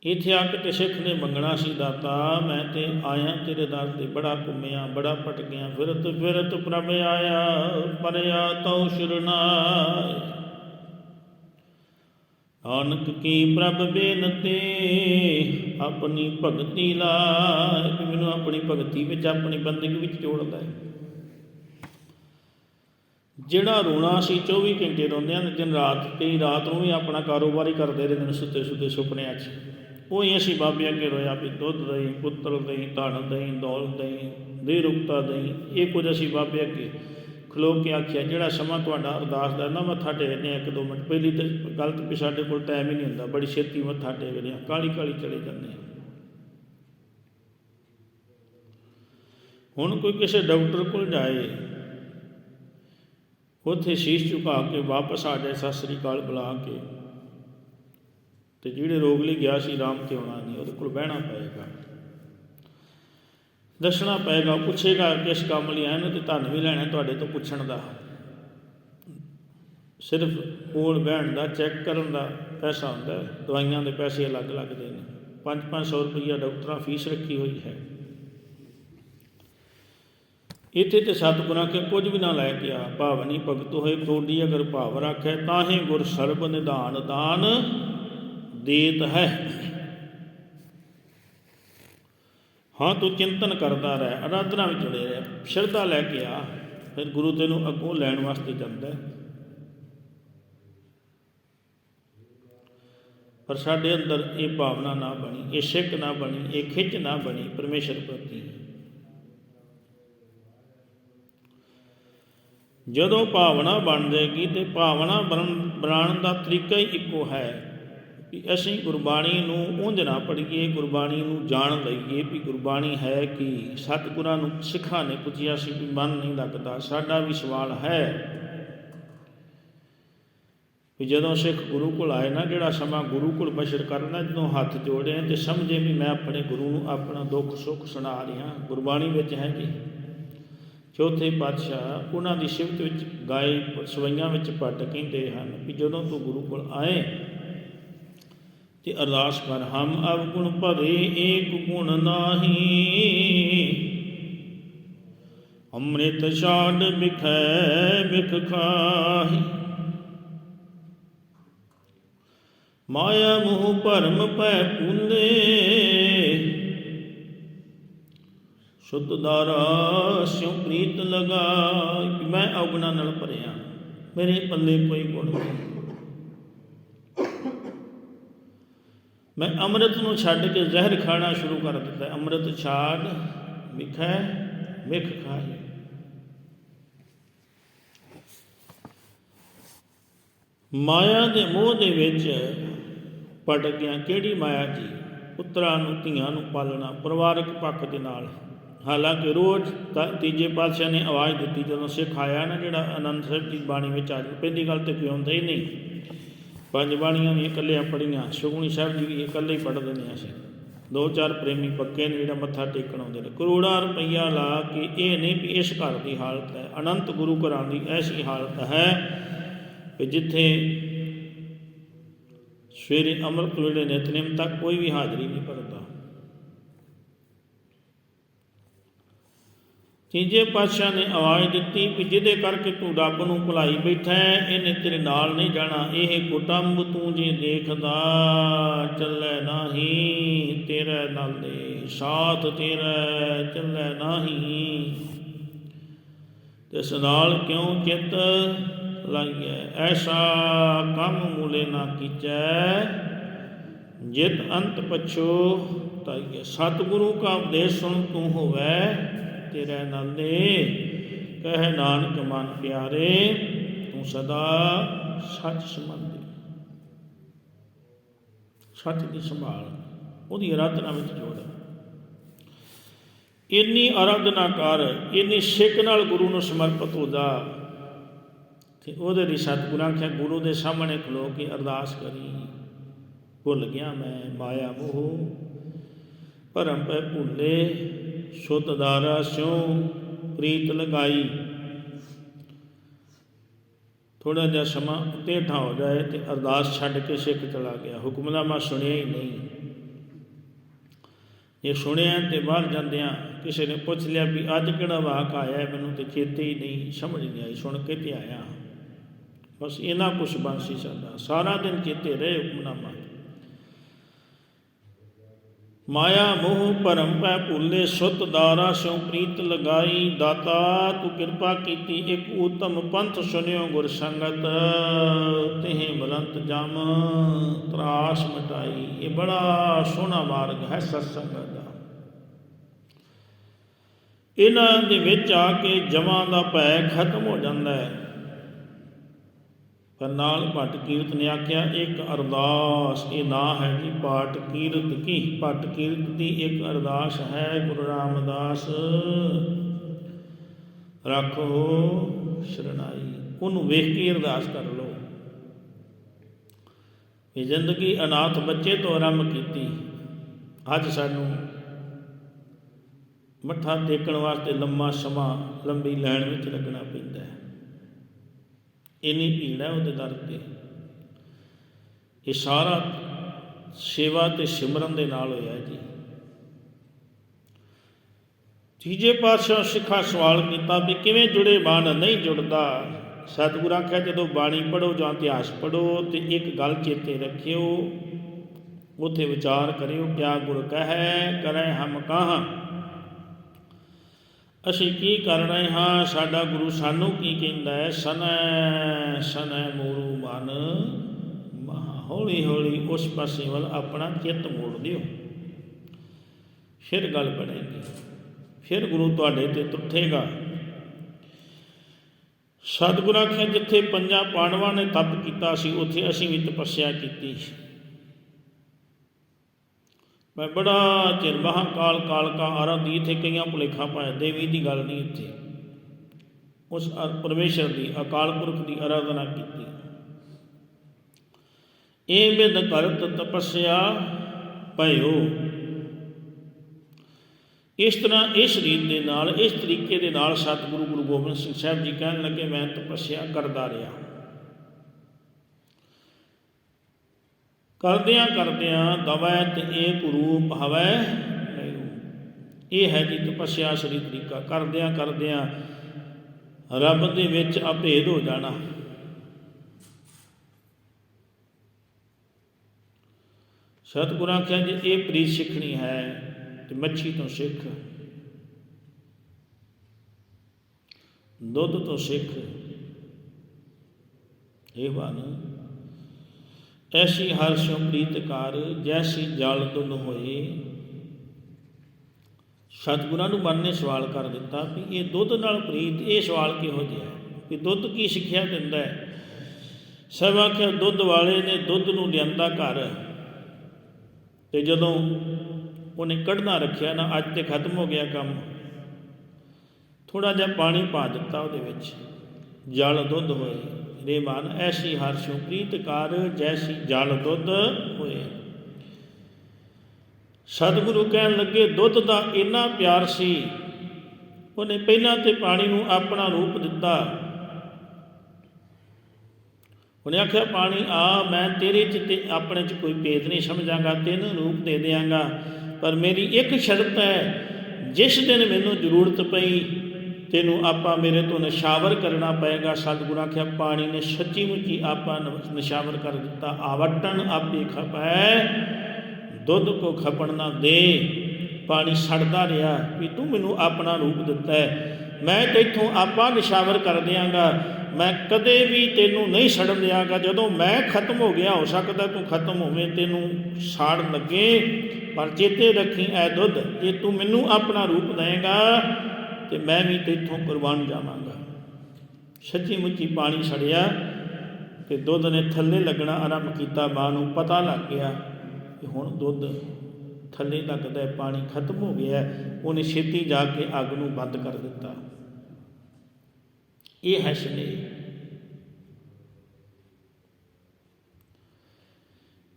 ਇੱਥੇ ਆ ਕੇ ਤੇ ਸਿੱਖ ਨੇ ਮੰਗਣਾ ਸੀ, ਦਾਤਾ, ਮੈਂ ਤੇ ਆਇਆ ਤੇਰੇ ਦਰ ਤੇ ਬੜਾ ਘੁੰਮਿਆ, ਬੜਾ ਭਟਕਿਆ ਫਿਰਤ ਫਿਰਤ ਪ੍ਰਭ ਆਇਆ, ਪਰਿਆ ਤਉ ਸ਼ਰਨਾਇ ਨਾਨਕ ਕੀ ਪ੍ਰਭ ਬੇਨਤੀ, ਆਪਣੀ ਭਗਤੀ ਲਾਇ ਮੈਨੂੰ ਆਪਣੀ ਭਗਤੀ ਵਿੱਚ, ਆਪਣੀ ਬੰਦਗੀ ਵਿੱਚ ਜੋੜਦਾ ਹੈ ਜਿਹੜਾ ਰੋਣਾ ਸੀ 24 ਘੰਟੇ ਰੋਂਦੇ ਹਨ ਦਿਨ ਰਾਤ ਕਈ ਰਾਤ ਨੂੰ ਵੀ ਆਪਣਾ ਕਾਰੋਬਾਰ ਹੀ ਕਰਦੇ ਰਹਿੰਦੇ ਨੇ ਸੁੱਤੇ ਸੁੱਤੇ ਸੁਪਨਿਆਂ 'ਚ। ਉਹ ਹੀ ਅਸੀਂ ਬਾਬੇ ਅੱਗੇ ਰੋਇਆ ਵੀ ਦੁੱਧ ਦਹੀਂ, ਪੁੱਤਰ ਦਹੀਂ, ਧਨ ਦਹੀਂ ਦੌਲਤ ਦਹੀਂ ਦੇ ਰੁਕਤਾ ਦਹੀਂ, ਇਹ ਕੁਝ ਅਸੀਂ ਬਾਬੇ ਅੱਗੇ ਖਲੋ ਕੇ ਆਖਿਆ, ਜਿਹੜਾ ਸਮਾਂ ਤੁਹਾਡਾ ਅਰਦਾਸ ਦਾ ਨਾ ਮੱਥਾ ਟੇਕਦੇ ਆ ਇੱਕ ਦੋ ਮਿੰਟ। ਪਹਿਲੀ ਤੇ ਗਲਤ ਵੀ ਸਾਡੇ ਕੋਲ ਟਾਈਮ ਹੀ ਨਹੀਂ ਹੁੰਦਾ, ਬੜੀ ਛੇਤੀ ਮੱਥਾ ਟੇਕਦੇ ਆ ਕਾਲੀ ਕਾਲੀ ਚਲੇ ਜਾਂਦੇ ਆ ਹੁਣ ਕੋਈ ਕਿਸੇ ਡਾਕਟਰ ਕੋਲ ਜਾਏ ਉੱਥੇ ਸ਼ੀਸ਼ ਝੁਕਾ ਕੇ ਵਾਪਸ ਆ ਜਾਏ, ਸਤਿ ਸ੍ਰੀ ਅਕਾਲ ਬੁਲਾ ਕੇ। ਤੇ ਜਿਹੜੇ ਰੋਗ ਲਈ ਗਿਆ ਸੀ ਆਰਾਮ ਤੇ ਆਉਣਾ ਨਹੀਂ, ਉਹਦੇ ਕੋਲ ਬਹਿਣਾ ਪਏਗਾ। ਦੱਸਣਾ ਪਏਗਾ, ਉਹ ਪੁੱਛੇਗਾ ਕਿਸ ਕੰਮ ਲਈ ਆਏ ਨੇ ਤੇ ਤੁਹਾਨੂੰ ਵੀ ਲੈਣਾ, ਤੁਹਾਡੇ ਤੋਂ ਪੁੱਛਣ ਦਾ। ਸਿਰਫ ਕੋਲ ਬਹਿਣ ਦਾ, ਚੈੱਕ ਕਰਨ ਦਾ ਪੈਸਾ ਹੁੰਦਾ, ਦਵਾਈਆਂ ਦੇ ਪੈਸੇ ਅਲੱਗ ਅਲੱਗ ਦੇ ਨੇ 5-500 ਰੁਪਈਆ ਡਾਕਟਰਾਂ ਫੀਸ ਰੱਖੀ ਹੋਈ ਹੈ। ਇਥੇ ਤੇ ਸਤਿਗੁਰਾਂ ਕੇ ਕੁਝ ਵੀ ਨਾ ਲੈ ਕੇ ਆ। ਭਾਵਨੀ ਭਗਤ ਹੋਏ ਕੋਡੀ ਅਗਰ ਭਾਵ ਰੱਖੈ, ਤਾਹੇ ਗੁਰ ਸਰਬ ਨਿਧਾਨ ਦਾਨ ਦੇਤ ਹੈ। ਹਾਂ, ਤੂੰ ਚਿੰਤਨ ਕਰਦਾ ਰਹਿ, ਅਰਾਧਨਾ ਵਿੱਚ ਜੁੜੇ ਰਹਿ, ਸ਼ਰਧਾ ਲੈ ਕੇ ਆ। ਫਿਰ ਗੁਰੂ ਤੈਨੂੰ ਅੱਗੋਂ ਲੈਣ ਵਾਸਤੇ ਜਾਂਦਾ ਹੈ। ਪਰ ਸਾਡੇ ਅੰਦਰ ਇਹ ਭਾਵਨਾ ਨਾ ਬਣੀ, ਇਹ ਸਿੱਖ ਨਾ ਬਣੀ, ਇਹ ਖਿੱਚ ਨਾ ਬਣੀ, ਪਰਮੇਸ਼ਰ ਪ੍ਰਤੀ। ਜਦੋਂ ਭਾਵਨਾ ਬਣ ਜਾਏਗੀ ਤੇ ਭਾਵਨਾ ਬਣ- ਬਣਾਉਣ ਦਾ ਤਰੀਕਾ ਹੀ ਇੱਕੋ ਹੈ ਕਿ ਅਸੀਂ ਗੁਰਬਾਣੀ ਨੂੰ ਉਂਝ ਨਾ ਪੜ੍ਹੀਏ, ਗੁਰਬਾਣੀ ਨੂੰ ਜਾਣ ਲਈਏ ਵੀ ਗੁਰਬਾਣੀ ਹੈ ਕਿ? ਸਤਿਗੁਰਾਂ ਨੂੰ ਸਿੱਖਾਂ ਨੇ ਪੁੱਛਿਆ ਸੀ ਵੀ ਮਨ ਨਹੀਂ ਲੱਗਦਾ, ਸਾਡਾ ਵੀ ਸਵਾਲ ਹੈ। ਵੀ ਜਦੋਂ ਸਿੱਖ ਗੁਰੂ ਕੋਲ ਆਏ ਨਾ, ਜਿਹੜਾ ਸਮਾਂ ਗੁਰੂ ਕੋਲ ਬਸ਼ਰ ਕਰਨਾ ਜਦੋਂ ਹੱਥ ਜੋੜੇ ਤੇ ਸਮਝੇ ਵੀ ਮੈਂ ਆਪਣੇ ਗੁਰੂ ਨੂੰ ਆਪਣਾ ਦੁੱਖ ਸੁੱਖ ਸੁਣਾ ਰਿਹਾ, ਗੁਰਬਾਣੀ ਵਿੱਚ ਹੈ ਜੀ ਚੌਥੇ ਪਾਤਸ਼ਾਹ ਉਹਨਾਂ ਦੀ ਸਿਫਤ ਵਿੱਚ ਗਾਏ ਸਵਈਆਂ ਵਿੱਚ ਪੱਟ ਕਹਿੰਦੇ ਹਨ ਵੀ ਜਦੋਂ ਤੂੰ ਗੁਰੂ ਕੋਲ ਆਏ ਤੇ ਅਰਦਾਸ ਕਰ, ਹਮ ਅਵਗੁਣ ਭਰੇ ਏਕ ਗੁਣ ਨਾਹੀ। ਅੰਮ੍ਰਿਤ ਛਾੜ ਬਿਖੈ ਬਿਖ ਖਾਹੀ। ਮਾਇਆ ਮੋਹ ਭਰਮ ਪੈ ਪੁੰਨੇ ਸ਼ੁੱਧ ਦਾਰਾ, ਸਿਉ ਪ੍ਰੀਤ ਲਗਾਈ ਕਿ ਮੈਂ ਔਗਣਾ ਨਾਲ ਭਰਿਆ, ਮੇਰੇ ਪੱਲੇ ਕੋਈ ਗੁਣ ਮੈਂ ਅੰਮ੍ਰਿਤ ਨੂੰ ਛੱਡ ਕੇ ਜ਼ਹਿਰ ਖਾਣਾ ਸ਼ੁਰੂ ਕਰ ਦਿੱਤਾ। ਅੰਮ੍ਰਿਤ ਛਾੜ, ਮਿਖੈ, ਮਿਖ ਖਾਈ। ਮਾਇਆ ਦੇ ਮੋਹ ਦੇ ਵਿੱਚ ਪਟ ਗਿਆ ਕਿਹੜੀ ਮਾਇਆ ਜੀ? ਪੁੱਤਰਾਂ ਨੂੰ, ਧੀਆਂ ਨੂੰ ਪਾਲਣਾ, ਪਰਿਵਾਰਕ ਪੱਖ ਦੇ ਨਾਲ। ਹਾਲਾਂਕਿ ਰੋਜ਼ ਤੀਜੇ ਪਾਤਸ਼ਾਹ ਨੇ ਆਵਾਜ਼ ਦਿੱਤੀ ਜਦੋਂ ਸਿੱਖ ਆਇਆ ਨਾ, ਜਿਹੜਾ ਆਨੰਦ ਸਾਹਿਬ ਦੀ ਬਾਣੀ ਵਿੱਚ ਆ ਜਾਵੇ ਪਹਿਲੀ ਗੱਲ ਤੇ ਕੋਈ ਆਉਂਦਾ ਹੀ ਨਹੀਂ। ਪੰਜ ਬਾਣੀਆਂ ਵੀ ਇਕੱਲੇ ਪੜੀਆਂ ਸੁਖਮਨੀ ਸਾਹਿਬ ਜੀ ਵੀ ਇਕੱਲੇ ਹੀ ਪੜ੍ਹਦੇ ਨੇ ਅਸੀਂ। ਦੋ ਚਾਰ ਪ੍ਰੇਮੀ ਪੱਕੇ ਨੇ ਜਿਹੜਾ ਮੱਥਾ ਟੇਕਣ ਆਉਂਦੇ ਨੇ। ਕਰੋੜਾਂ ਰੁਪਈਆ ਲਾ ਕੇ ਇਹ ਨਹੀਂ ਵੀ ਇਸ ਘਰ ਦੀ ਹਾਲਤ ਹੈ, ਅਨੰਤ ਗੁਰੂ ਘਰਾਂ ਦੀ ਐਸੀ ਹਾਲਤ ਹੈ ਕਿ ਜਿੱਥੇ ਸਵੇਰੇ ਅੰਮ੍ਰਿਤ ਵੇਲੇ ਨਿਤਨੇਮ ਤੱਕ ਕੋਈ ਵੀ ਹਾਜ਼ਰੀ ਨਹੀਂ ਭਰਦਾ। ਤੀਜੇ ਪਾਤਸ਼ਾਹ ਨੇ ਆਵਾਜ਼ ਦਿੱਤੀ ਕਿ ਜਿਹਦੇ ਕਰਕੇ ਤੂੰ ਰੱਬ ਨੂੰ ਭੁਲਾਈ ਬੈਠਾ ਹੈ, ਇਹਨੇ ਤੇਰੇ ਨਾਲ ਨਹੀਂ ਜਾਣਾ। ਇਹ ਕੁਟੰਬ ਤੂੰ ਜੇ ਦੇਖਦਾ, ਚੱਲੇ ਨਹੀਂ ਤੇਰੇ ਨਾਲੇ ਸਾਥ ਤੇਰਾ ਚੱਲੇ ਨਹੀਂ। ਤਿਸ ਨਾਲ ਕਿਉਂ ਚਿੱਤ ਲਾਈਐ? ਐਸਾ ਕੰਮ ਮੂਲੇ ਨਾ ਕੀਚੈ, ਜਿਤ ਅੰਤ ਪਛੋ ਤਾਈਐ। ਸਤਿਗੁਰੂ ਕਾ ਉਪਦੇਸ਼ ਸੁਣ ਤੂੰ ਹੋਵੈ ਤੇਰੇ ਨਾਲੇ ਕਹਿ ਨਾਨਕ ਮਨ ਪਿਆਰੇ, ਤੂੰ ਸਦਾ ਸੱਚ ਸੰਬੰਧੀ। ਸੱਚ ਦੀ ਸੰਭਾਲ, ਉਹਦੀ ਆਰਾਧਨਾ ਵਿੱਚ ਜੋੜ। ਇੰਨੀ ਆਰਾਧਨਾ ਕਰ, ਇੰਨੀ ਸਿੱਖ ਨਾਲ ਗੁਰੂ ਨੂੰ ਸਮਰਪਿਤ ਹੋ ਜਾ ਤੇ ਉਹਦੇ ਲਈ ਸਤਿਗੁਰਾਂ ਆਖਿਆ, ਗੁਰੂ ਦੇ ਸਾਹਮਣੇ ਖਲੋ ਕੇ ਅਰਦਾਸ ਕਰੀ। ਭੁੱਲ ਗਿਆ ਮੈਂ ਮਾਇਆ ਮੋਹ, ਭਰਮ ਪੈ ਭੁੱਲੇ ਸੁਤ ਦਾਰਾ ਸਿਉ ਪ੍ਰੀਤ ਲਗਾਈ। ਥੋੜਾ ਜਿਹਾ ਸਮਾਂ ਟੇਢਾ ਹੋ ਜਾਏ ਤੇ ਅਰਦਾਸ ਛੱਡ ਕੇ ਸਿੱਖ ਚਲਾ ਗਿਆ। ਹੁਕਮਨਾਮਾ ਸੁਣਿਆ ਹੀ ਨਹੀਂ। ਇਹ ਸੁਣਿਆ ਤੇ ਬਾਹਰ ਜਾਂਦਿਆਂ ਕਿਸੇ ਨੇ ਪੁੱਛ ਲਿਆ ਵੀ ਅੱਜ ਕਿਹੜਾ ਵਾਕ ਆਇਆ, ਮੈਨੂੰ ਤੇ ਚੇਤੇ ਹੀ ਨਹੀਂ, ਸਮਝ ਨਹੀਂ ਆਈ, ਸੁਣ ਕੇ ਤੇ ਆਇਆ। ਬਸ ਇਹਨਾਂ ਕੁਛ ਬੰਸੀ ਸਾਡਾ। ਸਾਰਾ ਦਿਨ ਚੇਤੇ ਰਹੇ ਹੁਕਮਨਾਮਾ। ਮਾਇਆ ਮੋਹ ਭਰਮ ਪੈ ਭੁੱਲੇ, ਸੁਤ ਦਾਰਾ ਸਿਉ ਪ੍ਰੀਤ ਲਗਾਈ। ਦਾਤਾ, ਤੂੰ ਕਿਰਪਾ ਕੀਤੀ, ਇੱਕ ਉਤਮ ਪੰਥ ਸੁਨਿਓ ਗੁਰ ਸੰਗਤ। ਤਿਹ ਬਲੰਤ ਜਮ, ਤਰਾਸ ਮਟਾਈ। ਇਹ ਬੜਾ ਸੋਹਣਾ ਮਾਰਗ ਹੈ ਸਤਸੰਗਤ ਦਾ। ਇਹਨਾਂ ਦੇ ਵਿੱਚ ਆ ਕੇ ਜਮਾਂ ਦਾ ਭੈ ਖਤਮ ਹੋ ਜਾਂਦਾ ਹੈ। ਕਰਨਾਲ ਭੱਟ ਕੀਰਤ ਨੇ ਆਖਿਆ, ਇੱਕ ਅਰਦਾਸ, ਇਹ ਨਾਂ ਹੈ ਕਿ ਪਾਟ ਕੀਰਤ ਕੀ? ਭੱਟ ਕੀਰਤ ਦੀ ਇੱਕ ਅਰਦਾਸ ਹੈ, ਗੁਰੂ ਰਾਮਦਾਸ, ਰੱਖੋ ਸ਼ਰਣਾਈ ਉਹਨੂੰ ਵੇਖ ਕੇ ਅਰਦਾਸ ਕਰ ਲਓ। ਇਹ ਜ਼ਿੰਦਗੀ ਅਨਾਥ ਬੱਚੇ ਤੋਂ ਆਰੰਭ ਕੀਤੀ। ਅੱਜ ਸਾਨੂੰ ਮੱਥਾ ਟੇਕਣ ਵਾਸਤੇ ਲੰਮਾ ਸਮਾਂ, ਲੰਬੀ ਲਾਈਨ ਵਿੱਚ ਲੱਗਣਾ ਪੈਂਦਾ ਹੈ। ਇੰਨੀ ਭੀੜ ਹੈ ਉਹਦੇ ਦਰ ਤੇ। ਇਹ ਸਾਰਾ ਸੇਵਾ ਤੇ ਸਿਮਰਨ ਦੇ ਨਾਲ ਹੋਇਆ ਜੀ। ਤੀਜੇ ਪਾਤਸ਼ਾਹ ਸਿੱਖਾ ਸਵਾਲ ਕੀਤਾ ਵੀ ਕਿਵੇਂ ਜੁੜੇ ਮਨ ਨਹੀਂ ਜੁੜਦਾ? ਸਤਿਗੁਰ ਆਖਿਆ, ਜਦੋਂ ਬਾਣੀ ਪੜੋ ਜਾਂ ਇਤਿਹਾਸ ਪੜੋ ਤੇ ਇੱਕ ਗੱਲ ਚੇਤੇ ਰੱਖਿਓ, ਉਥੇ ਵਿਚਾਰ ਕਰਿਓ, ਕਿਆ ਗੁਰ ਕਹੈ, ਕਰੈ ਹਮ ਕਾਹਾਂ ਅਸੀਂ ਕੀ ਕਰ ਰਹੇ ਹਾਂ? ਸਾਡਾ ਗੁਰੂ ਸਾਨੂੰ ਕੀ ਕਹਿੰਦਾ ਹੈ? ਸਨੈ ਸਨੈ ਮੂਰੂ ਮਨ ਹੌਲੀ ਹੌਲੀ ਉਸ ਪਾਸੇ ਵੱਲ ਆਪਣਾ ਚਿੱਤ ਮੋੜ ਦਿਓ। ਫਿਰ ਗੱਲ ਬਣੇਗੀ। ਫਿਰ ਗੁਰੂ ਤੁਹਾਡੇ ਤੇ ਤੁੱਠੇਗਾ। ਸਤਿਗੁਰਾਂ ਆਖਿਆ, ਜਿੱਥੇ ਪੰਜਾਂ ਪਾਂਡਵਾਂ ਨੇ ਤਪ ਕੀਤਾ ਸੀ, ਉੱਥੇ ਅਸੀਂ ਵੀ ਤਪੱਸਿਆ ਕੀਤੀ। ਮੈਂ ਬੜਾ ਚਿਰ ਬਾਹਾਂ ਕਾਲ ਕਾਲ ਕਾ ਆਰਾਧੀ ਇੱਥੇ ਕਈਆਂ ਭੁਲੇਖਾ ਪਾਇਆ, ਦੇਵੀ ਦੀ ਗੱਲ ਨਹੀਂ ਇੱਥੇ। ਉਸ ਅ- ਪਰਮੇਸ਼ਰ ਦੀ, ਅਕਾਲ ਪੁਰਖ ਦੀ ਆਰਾਧਨਾ ਕੀਤੀ। ਇਹ ਬਿਦ ਕਰਤ ਤਪੱਸਿਆ ਭਇਓ। ਇਸ ਤਰ੍ਹਾਂ ਇਸ ਰੀਤ ਦੇ ਨਾਲ, ਇਸ ਤਰੀਕੇ ਦੇ ਨਾਲ ਸਤਿਗੁਰੂ ਗੁਰੂ ਗੋਬਿੰਦ ਸਿੰਘ ਸਾਹਿਬ ਜੀ ਕਹਿਣ ਲੱਗੇ, ਮੈਂ ਤਪੱਸਿਆ ਕਰਦਾ ਰਿਹਾ। ਕਰਦਿਆਂ ਕਰਦਿਆਂ ਦਵੈ ਤੇ ਇਹ ਰੂਪ ਹਵੈ ਇਹ ਹੈ ਜੀ ਤਪੱਸਿਆ ਸ੍ਰੀ ਤਰੀਕਾ। ਕਰਦਿਆਂ ਕਰਦਿਆਂ ਰੱਬ ਦੇ ਵਿੱਚ ਅਭੇਦ ਹੋ ਜਾਣਾ। ਸਤਿਗੁਰਾਂ ਆਖਿਆ ਜੇ, ਇਹ ਪ੍ਰੀਤ ਸਿੱਖਣੀ ਹੈ ਤੇ ਮੱਛੀ ਤੋਂ ਸਿੱਖ। ਦੁੱਧ ਤੋਂ ਸਿੱਖ। ਇਹ ਬਣ ਐਸੀ ਹਰ ਸਿਉ ਪ੍ਰੀਤ ਕਰ ਜੈਸੀ ਜਲ ਦੁਨ ਹੋਏ ਸਤਿਗੁਰਾਂ ਨੂੰ ਮਨ ਨੇ ਸਵਾਲ ਕਰ ਦਿੱਤਾ ਵੀ ਇਹ ਦੁੱਧ ਨਾਲ ਪ੍ਰੀਤ ਇਹ ਸਵਾਲ ਕਿਹੋ ਜਿਹਾ ਹੈ ਕਿ ਦੁੱਧ ਕੀ ਸਿੱਖਿਆ ਦਿੰਦਾ ਹੈ ਸਭ ਆਖਿਆ ਦੁੱਧ ਵਾਲੇ ਨੇ ਦੁੱਧ ਨੂੰ ਲਿਆਂਦਾ ਘਰ ਤੇ ਜਦੋਂ ਉਹਨੇ ਕੱਢਣਾ ਰੱਖਿਆ ਨਾ ਅੱਜ ਤੇ ਖਤਮ ਹੋ ਗਿਆ ਕੰਮ ਥੋੜਾ ਜਿਹਾ ਪਾਣੀ ਪਾ ਦਿੱਤਾ ਉਹਦੇ ਵਿੱਚ ਜਲ ਦੁੱਧ ਹੋਏ ਰੇ ਮਨ, ਐਸੀ ਹਰ ਪ੍ਰੀਤ ਕਰ, ਜੈਸੀ ਜਲ ਦੁੱਧ ਹੋਏ। ਸਤਿਗੁਰੂ ਕਹਿਣ ਲੱਗੇ, ਦੁੱਧ ਦਾ ਇੰਨਾ ਪਿਆਰ ਸੀ, ਉਹਨੇ ਪਹਿਲਾਂ ਤੇ ਪਾਣੀ ਨੂੰ ਆਪਣਾ ਰੂਪ ਦਿੱਤਾ। ਉਹਨੇ ਆਖਿਆ, ਪਾਣੀ ਆ, ਮੈਂ ਤੇਰੇ ਚ ਤੇ ਆਪਣੇ ਚ ਕੋਈ ਭੇਦ ਨਹੀਂ ਸਮਝਾਂਗਾ, ਤੈਨੂੰ ਰੂਪ ਦੇ ਦਿਆਂਗਾ। ਪਰ ਮੇਰੀ ਇੱਕ ਸ਼ਰਤ ਹੈ, ਜਿਸ ਦਿਨ ਮੈਨੂੰ ਜ਼ਰੂਰਤ ਪਈ ਤੈਨੂੰ ਆਪਾਂ ਮੇਰੇ ਤੋਂ ਨਿਸ਼ਾਵਰ ਕਰਨਾ ਪਏਗਾ। ਸਤਿਗੁਰਾਂ ਆਖਿਆ, ਪਾਣੀ ਨੇ ਸੱਚੀ ਮੁੱਚੀ ਆਪਾਂ ਨ- ਨਿਸ਼ਾਵਰ ਕਰ ਦਿੱਤਾ। ਆਵਟਣ ਆਪੇ ਖਪੈ ਦੁੱਧ ਕੋ ਖਪਣ ਨਾ ਦੇ। ਪਾਣੀ ਸੜਦਾ ਰਿਹਾ ਵੀ ਤੂੰ ਮੈਨੂੰ ਆਪਣਾ ਰੂਪ ਦਿੱਤਾ ਹੈ। ਮੈਂ ਤੇਥੋਂ ਆਪਾਂ ਨਿਸ਼ਾਵਰ ਕਰ ਦਿਆਂਗਾ। ਮੈਂ ਕਦੇ ਵੀ ਤੈਨੂੰ ਨਹੀਂ ਸੜਨ ਦਿਆਂਗਾ। ਜਦੋਂ ਮੈਂ ਖਤਮ ਹੋ ਗਿਆ, ਹੋ ਸਕਦਾ ਤੂੰ ਖਤਮ ਹੋਵੇਂ, ਤੈਨੂੰ ਸਾੜ ਲੱਗੇ। ਪਰ ਚੇਤੇ ਰੱਖੀ ਐ ਦੁੱਧ, ਜੇ ਤੂੰ ਮੈਨੂੰ ਆਪਣਾ ਰੂਪ ਦੇਏਗਾ ਤੇ ਮੈਂ ਵੀ ਤੇਥੋਂ ਕੁਰਬਾਨ ਜਾਵਾਂਗਾ। ਸੱਚੀ ਮੁੱਚੀ ਪਾਣੀ ਸੜਿਆ ਤੇ ਦੁੱਧ ਨੇ ਥੱਲੇ ਲੱਗਣਾ ਆਰੰਭ ਕੀਤਾ, ਮਾਂ ਨੂੰ ਪਤਾ ਲੱਗ ਗਿਆ ਕਿ ਹੁਣ ਦੁੱਧ ਥੱਲੇ ਲੱਗਦਾ ਹੈ, ਪਾਣੀ ਖਤਮ ਹੋ ਗਿਆ ਉਹਨੇ ਛੇਤੀ ਜਾ ਕੇ ਅੱਗ ਨੂੰ ਬੰਦ ਕਰ ਦਿੱਤਾ। ਇਹ ਹੈ ਸਨੇਹ।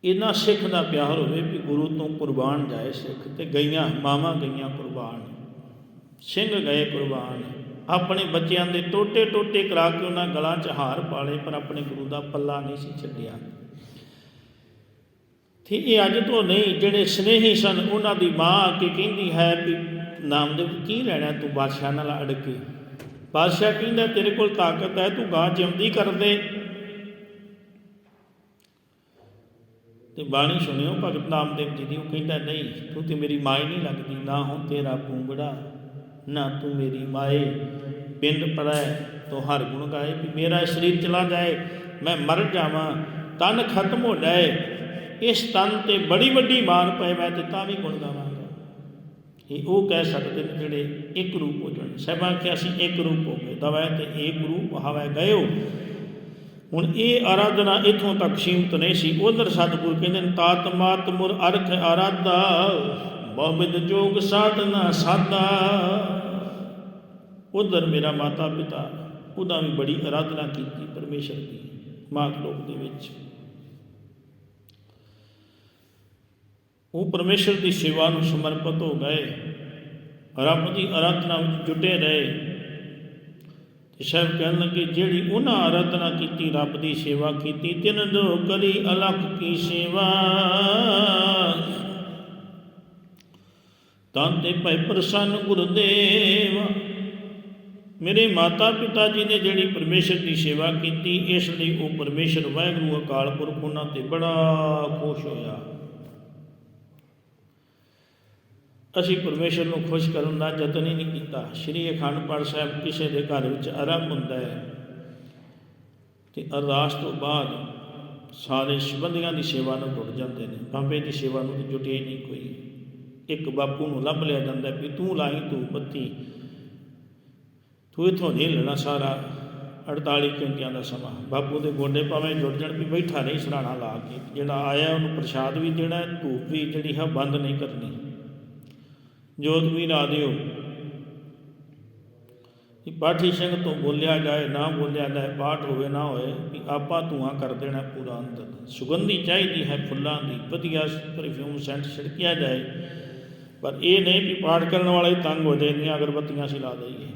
ਇਹਨਾਂ ਸਿੱਖ ਦਾ ਪਿਆਰ ਹੋਵੇ ਵੀ ਗੁਰੂ ਤੋਂ ਕੁਰਬਾਨ ਜਾਏ ਸਿੱਖ ਤੇ ਗਈਆਂ, ਮਾਵਾਂ ਗਈਆਂ ਕੁਰਬਾਨ। ਸਿੰਘ ਗਏ ਕੁਰਬਾਨ। ਆਪਣੇ ਬੱਚਿਆਂ ਦੇ ਟੋਟੇ ਟੋਟੇ ਕਰਾ ਕੇ ਉਹਨਾਂ ਗਲਾਂ 'ਚ ਹਾਰ ਪਾਲੇ, ਪਰ ਆਪਣੇ ਗੁਰੂ ਦਾ ਪੱਲਾ ਨਹੀਂ ਸੀ ਛੱਡਿਆ। ਤੇ ਇਹ ਅੱਜ ਤੋਂ ਨਹੀਂ, ਜਿਹੜੇ ਸਨੇਹੀ ਸਨ, ਉਹਨਾਂ ਦੀ ਮਾਂ ਆ ਕੇ ਕਹਿੰਦੀ ਹੈ ਵੀ ਨਾਮਦੇਵ, ਕੀ ਲੈਣਾ ਤੂੰ ਬਾਦਸ਼ਾਹ ਨਾਲ ਅੜ ਕੇ? ਬਾਦਸ਼ਾਹ ਕਹਿੰਦਾ, ਤੇਰੇ ਕੋਲ ਤਾਕਤ ਹੈ, ਤੂੰ ਗਾਂ ਜਿਉਂਦੀ ਕਰ ਦੇ। ਤੇ ਬਾਣੀ ਸੁਣਿਓ, ਭਗਤ ਨਾਮਦੇਵ ਜੀ ਦੀ, ਉਹ ਕਹਿੰਦਾ, ਨਹੀਂ, ਤੂੰ ਤੇ ਮੇਰੀ ਮਾਂ ਹੀ ਨਹੀਂ ਲੱਗਦੀ, ਨਾ ਹੁਣ ਤੇਰਾ ਪੂੰਗੜਾ ਨਾ ਤੂੰ ਮੇਰੀ ਮਾਏ। ਪਿੰਡ ਪੜੈ ਤੋ ਹਰ ਗੁਣ ਗਾਏ, ਵੀ ਮੇਰਾ ਸਰੀਰ ਚਲਾ ਜਾਏ, ਮੈਂ ਮਰ ਜਾਵਾਂ, ਤਨ ਖਤਮ ਹੋ ਜਾਏ। ਇਸ ਤਨ ਤੇ ਬੜੀ ਵੱਡੀ ਮਾਰ ਪਏ ਮੈਂ ਤੇ ਤਾਂ ਵੀ ਗੁਣ ਗਾਵਾਂਗਾ। ਇਹ ਉਹ ਕਹਿ ਸਕਦੇ ਨੇ ਜਿਹੜੇ ਇੱਕ ਰੂਪ ਹੋ ਜਾਣ। ਸਭਾ ਕਿ ਅਸੀਂ ਇੱਕ ਰੂਪ ਹੋ ਗਏ, ਦਵੈ ਤੇ ਇੱਕ ਰੂਪ ਹਵੈ ਗਇਓ। ਹੁਣ ਇਹ ਆਰਾਧਨਾ ਇਥੋਂ ਤੱਕ ਸੀਮਤ ਨਹੀਂ ਸੀ। ਉਧਰ ਸਤਿਗੁਰ ਕਹਿੰਦੇ ਨੇ, ਤਾਤ ਮਾਤ ਮੁਰ ਅਰਥ ਆਰਾਧਾ ਬਹੁਬਿਦ ਜੋਗ ਸਾਧਨਾ ਸਾਧਾ। ਉਧਰ ਮੇਰਾ ਮਾਤਾ ਪਿਤਾ ਉਹਦਾ ਵੀ ਬੜੀ ਆਰਾਧਨਾ ਕੀਤੀ ਪਰਮੇਸ਼ਰ ਦੀ, ਮਾਤ ਲੋਕ ਦੇ ਵਿੱਚ। ਉਹ ਪਰਮੇਸ਼ਰ ਦੀ ਸੇਵਾ ਨੂੰ ਸਮਰਪਿਤ ਹੋ ਗਏ। ਰੱਬ ਦੀ ਆਰਾਧਨਾ ਵਿੱਚ ਜੁਟੇ ਰਹੇ। ਤੇ ਸਾਹਿਬ ਕਹਿਣ ਲੱਗੇ, ਜਿਹੜੀ ਉਹਨਾਂ ਆਰਾਧਨਾ ਕੀਤੀ, ਰੱਬ ਦੀ ਸੇਵਾ ਕੀਤੀ, ਤਿੰਨ ਦੋ ਕਰੀ ਅਲਖ ਕੀ ਸੇਵਾ। ਤਾਂ ਤੇ ਭੈ ਪ੍ਰਸੰਨ ਗੁਰਦੇਵਾ। ਮੇਰੇ ਮਾਤਾ ਪਿਤਾ ਜੀ ਨੇ ਜਿਹੜੀ ਪਰਮੇਸ਼ਰ ਦੀ ਸੇਵਾ ਕੀਤੀ, ਇਸ ਲਈ ਉਹ ਪਰਮੇਸ਼ਰ ਵਾਹਿਗੁਰੂ ਅਕਾਲ ਪੁਰਖ ਉਹਨਾਂ ਤੇ ਬੜਾ ਖੁਸ਼ ਹੋਇਆ। ਅਸੀਂ ਪਰਮੇਸ਼ਰ ਨੂੰ ਖੁਸ਼ ਕਰਨ ਦਾ ਯਤਨ ਹੀ ਨਹੀਂ ਕੀਤਾ। ਸ਼੍ਰੀ ਅਖੰਡ ਪਾਠ ਸਾਹਿਬ ਕਿਸੇ ਦੇ ਘਰ ਵਿੱਚ ਆਰੰਭ ਹੁੰਦਾ ਹੈ ਤੇ ਅਰਦਾਸ ਤੋਂ ਬਾਅਦ ਸਾਰੇ ਸੰਬੰਧੀਆਂ ਦੀ ਸੇਵਾ ਨੂੰ ਟੁੱਟ ਜਾਂਦੇ ਨੇ। ਬਾਬੇ ਦੀ ਸੇਵਾ ਨੂੰ ਤਾਂ ਜੁਟਿਆ ਨਹੀਂ ਕੋਈ। ਇੱਕ ਬਾਪੂ ਨੂੰ ਲੱਭ ਲਿਆ ਜਾਂਦਾ ਵੀ ਤੂੰ ਲਾਈ ਤੂੰ ਪੱਤੀ ਤੂੰ ਇਥੋਂ ਨਹੀਂ ਲੈਣਾ ਸਾਰਾ। 48 ਘੰਟਿਆਂ ਦਾ ਸਮਾਂ। ਬਾਪੂ ਦੇ ਗੋਡੇ ਭਾਵੇਂ ਜੁੜ ਜਾਣ ਵੀ ਬੈਠਾ ਨਹੀਂ ਸਰਾਣਾ ਲਾ ਕੇ। ਜਿਹੜਾ ਆਇਆ ਉਹਨੂੰ ਪ੍ਰਸ਼ਾਦ ਵੀ ਦੇਣਾ, ਧੂਪ ਵੀ ਜਿਹੜੀ ਹੈ ਬੰਦ ਨਹੀਂ ਕਰਨੀ। ਜੋਤ ਵੀ ਲਾ ਦਿਓ। ਕਿ ਪਾਠੀ ਸਿੰਘ ਤੋਂ ਬੋਲਿਆ ਜਾਏ, ਨਾ ਬੋਲਿਆ ਜਾਏ, ਪਾਠ ਹੋਵੇ ਨਾ ਹੋਏ ਵੀ ਆਪਾਂ ਧੂਆਂ ਕਰ ਦੇਣਾ ਪੂਰਾ ਅੰਦਰ। ਸੁਗੰਧੀ ਚਾਹੀਦੀ ਹੈ ਫੁੱਲਾਂ ਦੀ, ਵਧੀਆ ਪਰਫਿਊਮ ਸੈਂਟ ਛਿੜਕਿਆ ਜਾਏ। ਪਰ ਇਹ ਨਹੀਂ ਵੀ ਪਾਠ ਕਰਨ ਵਾਲੇ ਤੰਗ ਹੋ ਜਾਏ ਜਾਂਦੀਆਂ ਅਗਰਬੱਤੀਆਂ ਅਸੀਂ ਲਾ ਦਈਏ।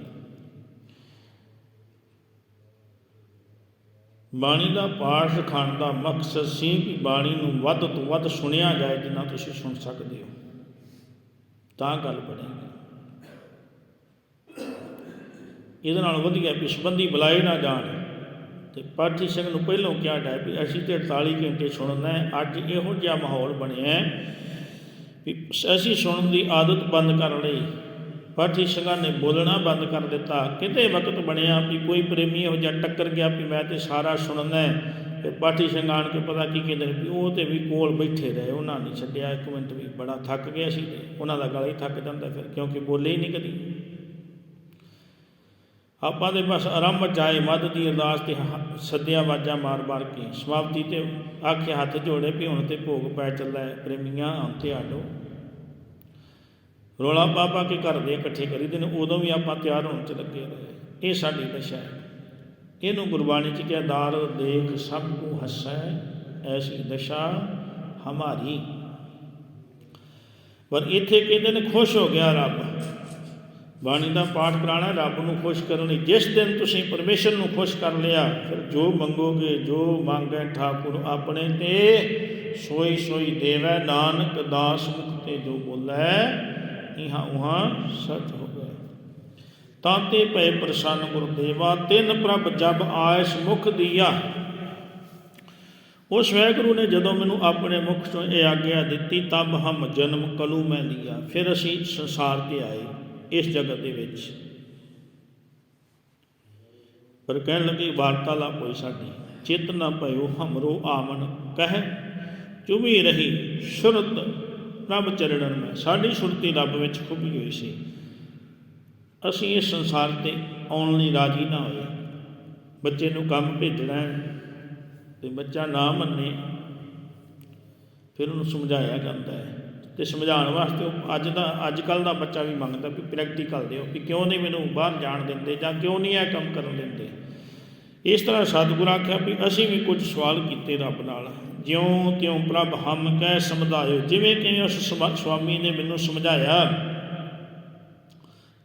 ਬਾਣੀ ਦਾ ਪਾਠ ਸਿਖਾਉਣ ਦਾ ਮਕਸਦ ਸੀ ਕਿ ਬਾਣੀ ਨੂੰ ਵੱਧ ਤੋਂ ਵੱਧ ਸੁਣਿਆ ਜਾਏ, ਜਿੰਨਾ ਤੁਸੀਂ ਸੁਣ ਸਕਦੇ ਹੋ। ਤਾਂ ਗੱਲ ਬਣੇਗੀ ਇਹਦੇ ਨਾਲ ਵਧੀਆ ਵੀ ਸੰਬੰਧੀ ਬੁਲਾਏ ਨਾ ਜਾਣ। ਤੇ ਪਾਠੀ ਸਿੰਘ ਨੂੰ ਪਹਿਲਾਂ ਕਿਹਾ ਜਾਏ ਵੀ ਅਸੀਂ ਤੇ 48 ਘੰਟੇ ਸੁਣਨਾ ਹੈ, ਅੱਜ ਇਹੋ ਜਿਹਾ ਮਾਹੌਲ ਬਣਿਆ ਹੈ ਵੀ ਅਸੀਂ ਸੁਣਨ ਦੀ ਆਦਤ ਬੰਦ ਕਰ ਲਈ ਪਾਠੀ ਨੇ ਬੋਲਣਾ ਬੰਦ ਕਰ ਦਿੱਤਾ। ਕਿਤੇ ਵਕਤ ਬਣਿਆ ਵੀ ਕੋਈ ਪ੍ਰੇਮੀ ਇਹੋ ਜਿਹਾ ਟੱਕਰ ਗਿਆ ਵੀ ਮੈਂ ਤੇ ਸਾਰਾ ਸੁਣਨਾ ਹੈ। ਤੇ ਪਾਠੀ ਸਿੰਘ ਆਣ ਕੇ ਪਤਾ ਕੀ ਕਹਿੰਦੇ ਨੇ ਵੀ ਉਹ ਤੇ ਵੀ ਕੋਲ ਬੈਠੇ ਰਹੇ, ਉਹਨਾਂ ਨੇ ਛੱਡਿਆ। ਇੱਕ ਮਿੰਟ ਵੀ ਬੜਾ ਥੱਕ ਗਿਆ ਸੀ ਉਹਨਾਂ ਦਾ ਗਲਾ ਹੀ ਥੱਕ ਜਾਂਦਾ ਫਿਰ, ਕਿਉਂਕਿ ਬੋਲੇ ਹੀ ਨਹੀਂ ਕਦੀ। ਆਪਾਂ ਦੇ ਬਸ ਆਰੰਭ ਜਾਏ ਮੱਧ ਦੀ ਅਰਦਾਸ ਤੇ ਹ- ਸੱਦਿਆ ਆਵਾਜ਼ਾਂ ਮਾਰ-ਮਾਰ ਕੇ। ਸਮਾਪਤੀ ਤੇ ਆਖੇ ਹੱਥ ਜੋੜੇ ਵੀ ਹੁਣ ਤੇ ਭੋਗ ਪੈ ਚੱਲਾ ਹੈ। ਪ੍ਰੇਮੀਆਂ, ਹੁਣ ਤੇ ਆਡੋ ਰੋਲਾ ਪਾਪਾ ਕੇ ਘਰ ਦੇ ਇਕੱਠੇ ਕਰੀਦੇ ਨੇ, ਉਦੋਂ ਵੀ ਆਪਾਂ ਤਿਆਰ ਹੋਣ ਚ ਲੱਗੇ ਰਹੇ। ਇਹ ਸਾਡੀ ਦਸ਼ਾ ਹੈ। ਇਹਨੂੰ ਗੁਰਬਾਣੀ ਚ ਕਿਹਾ, ਦਾਰ ਦੇਖ ਸਭ ਕੋ ਹੱਸੈ, ਐਸੀ ਦਸ਼ਾ ਹਮਾਰੀ। ਪਰ ਇੱਥੇ ਕਹਿੰਦੇ ਨੇ, ਖੁਸ਼ ਹੋ ਗਿਆ ਰੱਬ। ਬਾਣੀ ਦਾ ਪਾਠ ਕਰਾਣਾ ਰੱਬ ਨੂੰ ਖੁਸ਼ ਕਰਨ ਲਈ। ਜਿਸ ਦਿਨ ਤੁਸੀਂ ਪਰਮੇਸ਼ਰ ਨੂੰ ਖੁਸ਼ ਕਰ ਲਿਆ, ਫਿਰ ਜੋ ਮੰਗੋਗੇ, ਜੋ ਮੰਗੈ ਠਾਕੁਰ ਆਪਣੇ ਤੇ ਸੋਈ ਸੋਈ ਦੇਵੈ। ਨਾਨਕ ਦਾਸ ਮੁਖ ਤੇ ਜੋ ਬੋਲੇ ਇਹਾਂ ਉਹਾਂ ਸਚ ਹੋ ਗਏ। ਤਾਂ ਤੇ ਪ੍ਰਸੰਨ ਗੁਰਦੇਵਾ, ਤਿੰਨ ਪ੍ਰਭ ਜਬ ਆਇਸ ਮੁਖ ਦੀਆ। ਉਸ ਵੈਗੁਰੂ ਨੇ ਜਦੋਂ ਮੈਨੂੰ ਆਪਣੇ ਮੁਖ ਤੋਂ ਇਹ ਆਗਿਆ ਦਿੱਤੀ, ਤਬ ਹਮ ਜਨਮ ਕਲੂ ਮੈਂ ਲਿਆ। ਫਿਰ ਅਸੀਂ ਸੰਸਾਰ ਤੇ ਆਏ, ਇਸ ਜਗਤ ਦੇ ਵਿੱਚ। ਪਰ ਕਹਿਣ ਲੱਗੇ, ਵਾਰਤਾਲਾਪ ਹੋਈ ਸਾਡੀ, ਚਿਤ ਨਾ ਭਇਓ, ਹਮਰੋ ਆਮਨ ਕਹਿ, ਚੁਮੀ ਰਹੀ, ਸੁਰਤ ਰੱਬ ਚਰਣਨ ਮੈਂ, ਸਾਡੀ ਸੁਰਤੀ ਰੱਬ ਵਿੱਚ ਖੁੱਭੀ ਹੋਈ ਸੀ। ਅਸੀਂ ਇਸ ਸੰਸਾਰ ਤੇ ਆਉਣ ਲਈ ਰਾਜੀ ਨਾ ਹੋਏ। ਬੱਚੇ ਨੂੰ ਕੰਮ ਭੇਜਣਾ ਹੈ ਤੇ ਬੱਚਾ ਨਾ ਮੰਨੇ, ਫਿਰ ਉਹਨੂੰ ਸਮਝਾਇਆ ਜਾਂਦਾ ਹੈ ਤੇ ਸਮਝਾਉਣ ਵਾਸਤੇ ਉਹ ਅੱਜ ਦਾ, ਅੱਜ ਕੱਲ ਦਾ ਬੱਚਾ ਵੀ ਮੰਗਦਾ ਵੀ ਪ੍ਰੈਕਟੀਕਲ ਦਿਓ ਕਿ ਕਿਉਂ ਨਹੀਂ ਮੈਨੂੰ ਬਾਹਰ ਜਾਣ ਦਿੰਦੇ ਜਾਂ ਕਿਉਂ ਨਹੀਂ ਇਹ ਕੰਮ ਕਰਨ ਦਿੰਦੇ। ਇਸ ਤਰ੍ਹਾਂ ਸਤਿਗੁਰਾਂ ਆਖਿਆ ਵੀ ਅਸੀਂ ਵੀ ਕੁਝ ਸਵਾਲ ਕੀਤੇ ਰੱਬ ਨਾਲ। ਜਿਉਂ ਤਿਉਂ ਪ੍ਰਭ ਹਮ ਕਹਿ ਸਮਝਾਇਓ, ਜਿਵੇਂ ਕਿਵੇਂ ਉਸ ਸਵਾ- ਸਵਾਮੀ ਨੇ ਮੈਨੂੰ ਸਮਝਾਇਆ।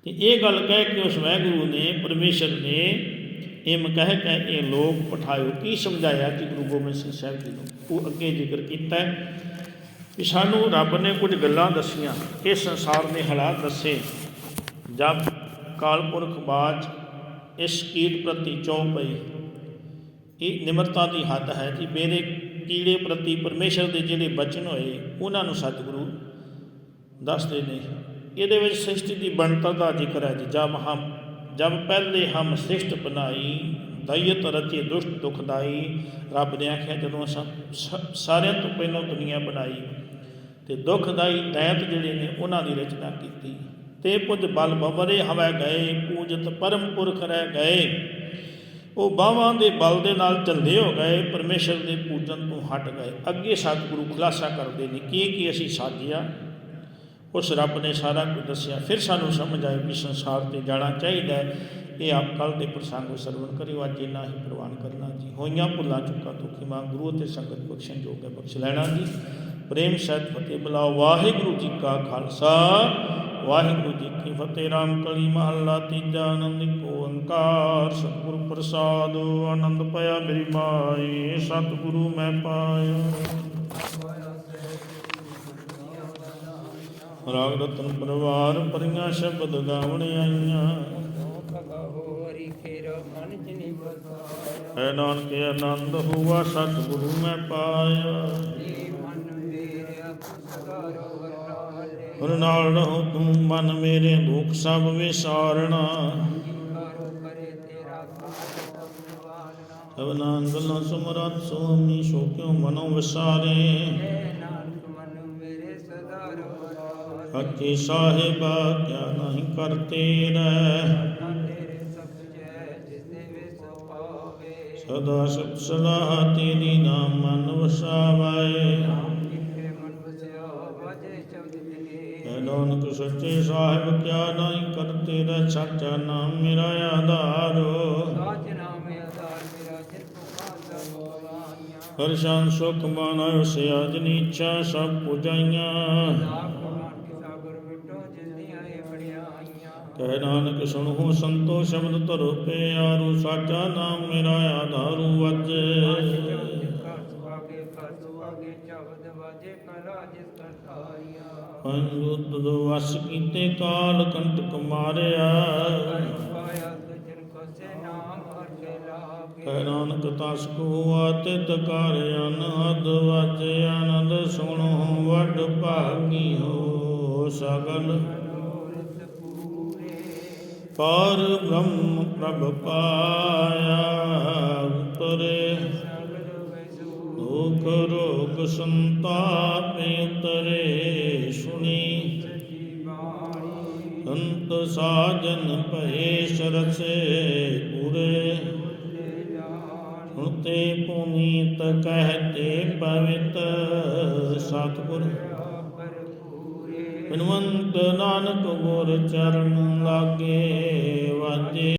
ਤੇ ਇਹ ਗੱਲ ਕਹਿ ਕੇ ਉਸ ਵਾਹਿਗੁਰੂ ਨੇ, ਪਰਮੇਸ਼ਰ ਨੇ ਇਮ ਕਹਿ ਕਹਿ ਇਹ ਲੋਕ ਪਠਾਇਓ। ਕੀ ਸਮਝਾਇਆ ਕਿ ਗੁਰੂ ਗੋਬਿੰਦ ਸਿੰਘ ਸਾਹਿਬ ਜੀ ਨੂੰ? ਉਹ ਅੱਗੇ ਜ਼ਿਕਰ ਕੀਤਾ ਹੈ ਵੀ ਸਾਨੂੰ ਰੱਬ ਨੇ ਕੁਝ ਗੱਲਾਂ ਦੱਸੀਆਂ। ਇਹ ਸੰਸਾਰ ਦੇ ਹਾਲਾਤ ਦੱਸੇ। ਜਦ ਕਾਲਪੁਰਖ ਬਾਜ ਇਸ ਕੀਟ ਪ੍ਰਤੀ ਚੌਂ ਪਈ। ਇਹ ਨਿਮਰਤਾ ਦੀ ਹੱਦ ਹੈ ਕਿ ਮੇਰੇ ਕੀੜੇ ਪ੍ਰਤੀ ਪਰਮੇਸ਼ਰ ਦੇ ਜਿਹੜੇ ਬਚਨ ਹੋਏ, ਉਹਨਾਂ ਨੂੰ ਸਤਿਗੁਰੂ ਦੱਸਦੇ ਨੇ। ਇਹਦੇ ਵਿੱਚ ਸ੍ਰਿਸ਼ਟੀ ਦੀ ਬਣਤਰ ਦਾ ਜ਼ਿਕਰ ਹੈ ਜੀ, ਜਬ ਹਮ, ਜਬ ਪਹਿਲੇ ਹਮ ਸ੍ਰਿਸ਼ਟ ਬਣਾਈ ਦਇਤ ਰਚੇ, ਦੁਸ਼ਟ ਦੁਖਦਾਈ ਰੱਬ ਨੇ ਆਖਿਆ, ਜਦੋਂ ਅਸਾਂ ਸਾਰਿਆਂ ਤੋਂ ਪਹਿਲਾਂ ਦੁਨੀਆ ਬਣਾਈ, ਤੇ ਦੁਖਦਾਈ ਦੈਤ ਜਿਹੜੇ ਨੇ, ਉਹਨਾਂ ਦੀ ਰਚਨਾ ਕੀਤੀ। ਤੇ ਪੁੱਜ ਬਲ ਬਵਰੇ ਹਵੈ ਗਏ, ਪੂਜਤ ਪਰਮ ਪੁਰਖ ਰਹਿ ਗਏ। ਉਹ ਬਾਹਾਂ ਦੇ ਬਲ ਦੇ ਨਾਲ ਝੱਲੇ ਹੋ ਗਏ, ਪਰਮੇਸ਼ਰ ਦੇ ਪੂਜਨ ਤੋਂ ਹਟ ਗਏ। ਅੱਗੇ ਸਤਿਗੁਰੂ ਖੁਲਾਸਾ ਕਰਦੇ ਨੇ, ਕੀ ਕੀ ਅਸੀਂ ਸਾਜਿਆ? ਉਸ ਰੱਬ ਨੇ ਸਾਰਾ ਕੁਝ ਦੱਸਿਆ। ਫਿਰ ਸਾਨੂੰ ਸਮਝ ਆਈ ਵੀ ਸੰਸਾਰ ਤੇ ਜਾਣਾ ਚਾਹੀਦਾ ਹੈ। ਇਹ ਆਪ ਕੱਲ ਦੇ ਪ੍ਰਸੰਗ ਸਰਵਣ ਕਰਿਓ, ਅੱਜ ਇਹਨਾਂ ਹੀ ਪ੍ਰਵਾਨ ਕਰਨਾ ਜੀ। ਹੋਈਆਂ ਭੁੱਲਾਂ, ਚੁੱਕਾ ਤੋਂ ਖਿਮਾ ਗੁਰੂ ਅਤੇ ਸੰਗਤ ਬਖਸ਼ਣ ਜੋਗ ਹੈ, ਬਖਸ਼ ਲੈਣਾ ਜੀ। ਪ੍ਰੇਮ ਸਹਿਤ ਫਤਿਹ ਬੁਲਾਓ। ਵਾਹਿਗੁਰੂ ਜੀ ਕਾ ਖਾਲਸਾ। ਵਾਹਿਗੁਰੂ ਜੀ ਕੀ ਫਤਿਹ। ਰਾਮ ਕਲੀ ਮਹੱਲਾ ਤੀਜਾ ਆਨੰਦ ਏਕ ਓੰਕਾਰ। ਸਤਿਗੁਰ ਪ੍ਰਸਾਦ, ਆਨੰਦ ਪਿਆ ਮੇਰੀ ਮਾਈ। ਸਤਿਗੁਰੂ ਮੈਂ ਪਾਇਆ। ਰਾਗ ਰਤਨ ਪਰਵਾਰ, ਪਰੀਆਂ ਸ਼ਬਦ ਗਾਵਣ ਆਈਆਂ। ਹੈ ਨਾਨਕ ਆਨੰਦ, ਹੁਆ ਸਤਿਗੁਰੂ ਮੈਂ ਪਾਇਆ। ਮਨ ਮੇਰੇ ਸਦਾ ਰਵਰਾਲੇ ਹਰ ਨਾਲ ਰਹੋ ਤੂੰ ਮਨ ਮੇਰੇ ਦੁੱਖ ਸਭ ਵਿਸਾਰਣਾ। ਕਾਰੋ ਕਰੇ ਤੇਰਾ ਕਾਜ ਸੁਮਰਤ ਸੁਮੀ ਸੋ ਕਿਉ ਮਨੋ ਵਿਸਾਰੇ? ਹੈ ਸਦਾ ਸਾਹਿਬਾ, ਕਿਆ ਨਹੀਂ ਕਰਤੇ ਰਹਿ। ਨਾ ਸਭ ਸਤ ਸਲਾਹ ਤੇਰੀ ਨਾਮ ਮਨ ਵਸਾਵੇ ਨਾਨਕ ਸੱਚੇ ਸਾਹਿਬ ਕਿਆ ਨਹੀਂ ਕਰਤੇ ਰਹਿ ਸੱਚਾ ਨਾਮ ਮੇਰਾ ਆਧਾਰੋ ਸਾਚ ਨਾਮ ਆਧਾਰ ਮੇਰਾ ਸੁਖ ਮਾਨੈ ਸਿਆਜ ਨੀਚਾ ਸਭ ਪੁਜਾਈਆਂ। ਕਹਿ ਨਾਨਕ ਸੁਣੋ ਸੰਤੋ ਸ਼ਬਦ ਧਰੋ ਪਿਆਰੂ ਸਾਚਾ ਨਾਮ ਮੇਰਾ ਆਧਾਰੂ ਵਜੇ। ਦੋ ਵਸ ਕੀਤੇ ਕਾਲ ਕੰਟਕ ਮਾਰਿਆ ਕਹਿ ਨਾਨਕ ਤਸ ਕੋ ਆਤਿਤ ਕਰ ਅਨਹਦ ਵਜੇ ਆਨੰਦ ਸੁਣੋ ਵੱਡ ਭਾਗੀ ਹੋ ਸਗਲ। ਪਰ ਬ੍ਰਹਮ ਪ੍ਰਭ ਪਾਇਆ ਉਤਰੇ। ਦੁਖ ਰੋਗ ਸੰਤਾਪ ਤਰੇ ਸੁਣੀ। ਸੰਤ ਸਾਜਨ ਭਏ ਸਰਸੇ ਪੂਰੇ। ਸੁਣਤੇ ਪੁਨੀਤ ਕਹਤੇ ਪਵਿੱਤ ਸਤਿਗੁਰ। ਬਿਨਵੰਤ ਨਾਨਕ ਗੁਰ ਚਰਨ ਲਾਗੇ ਵਾਜੇ।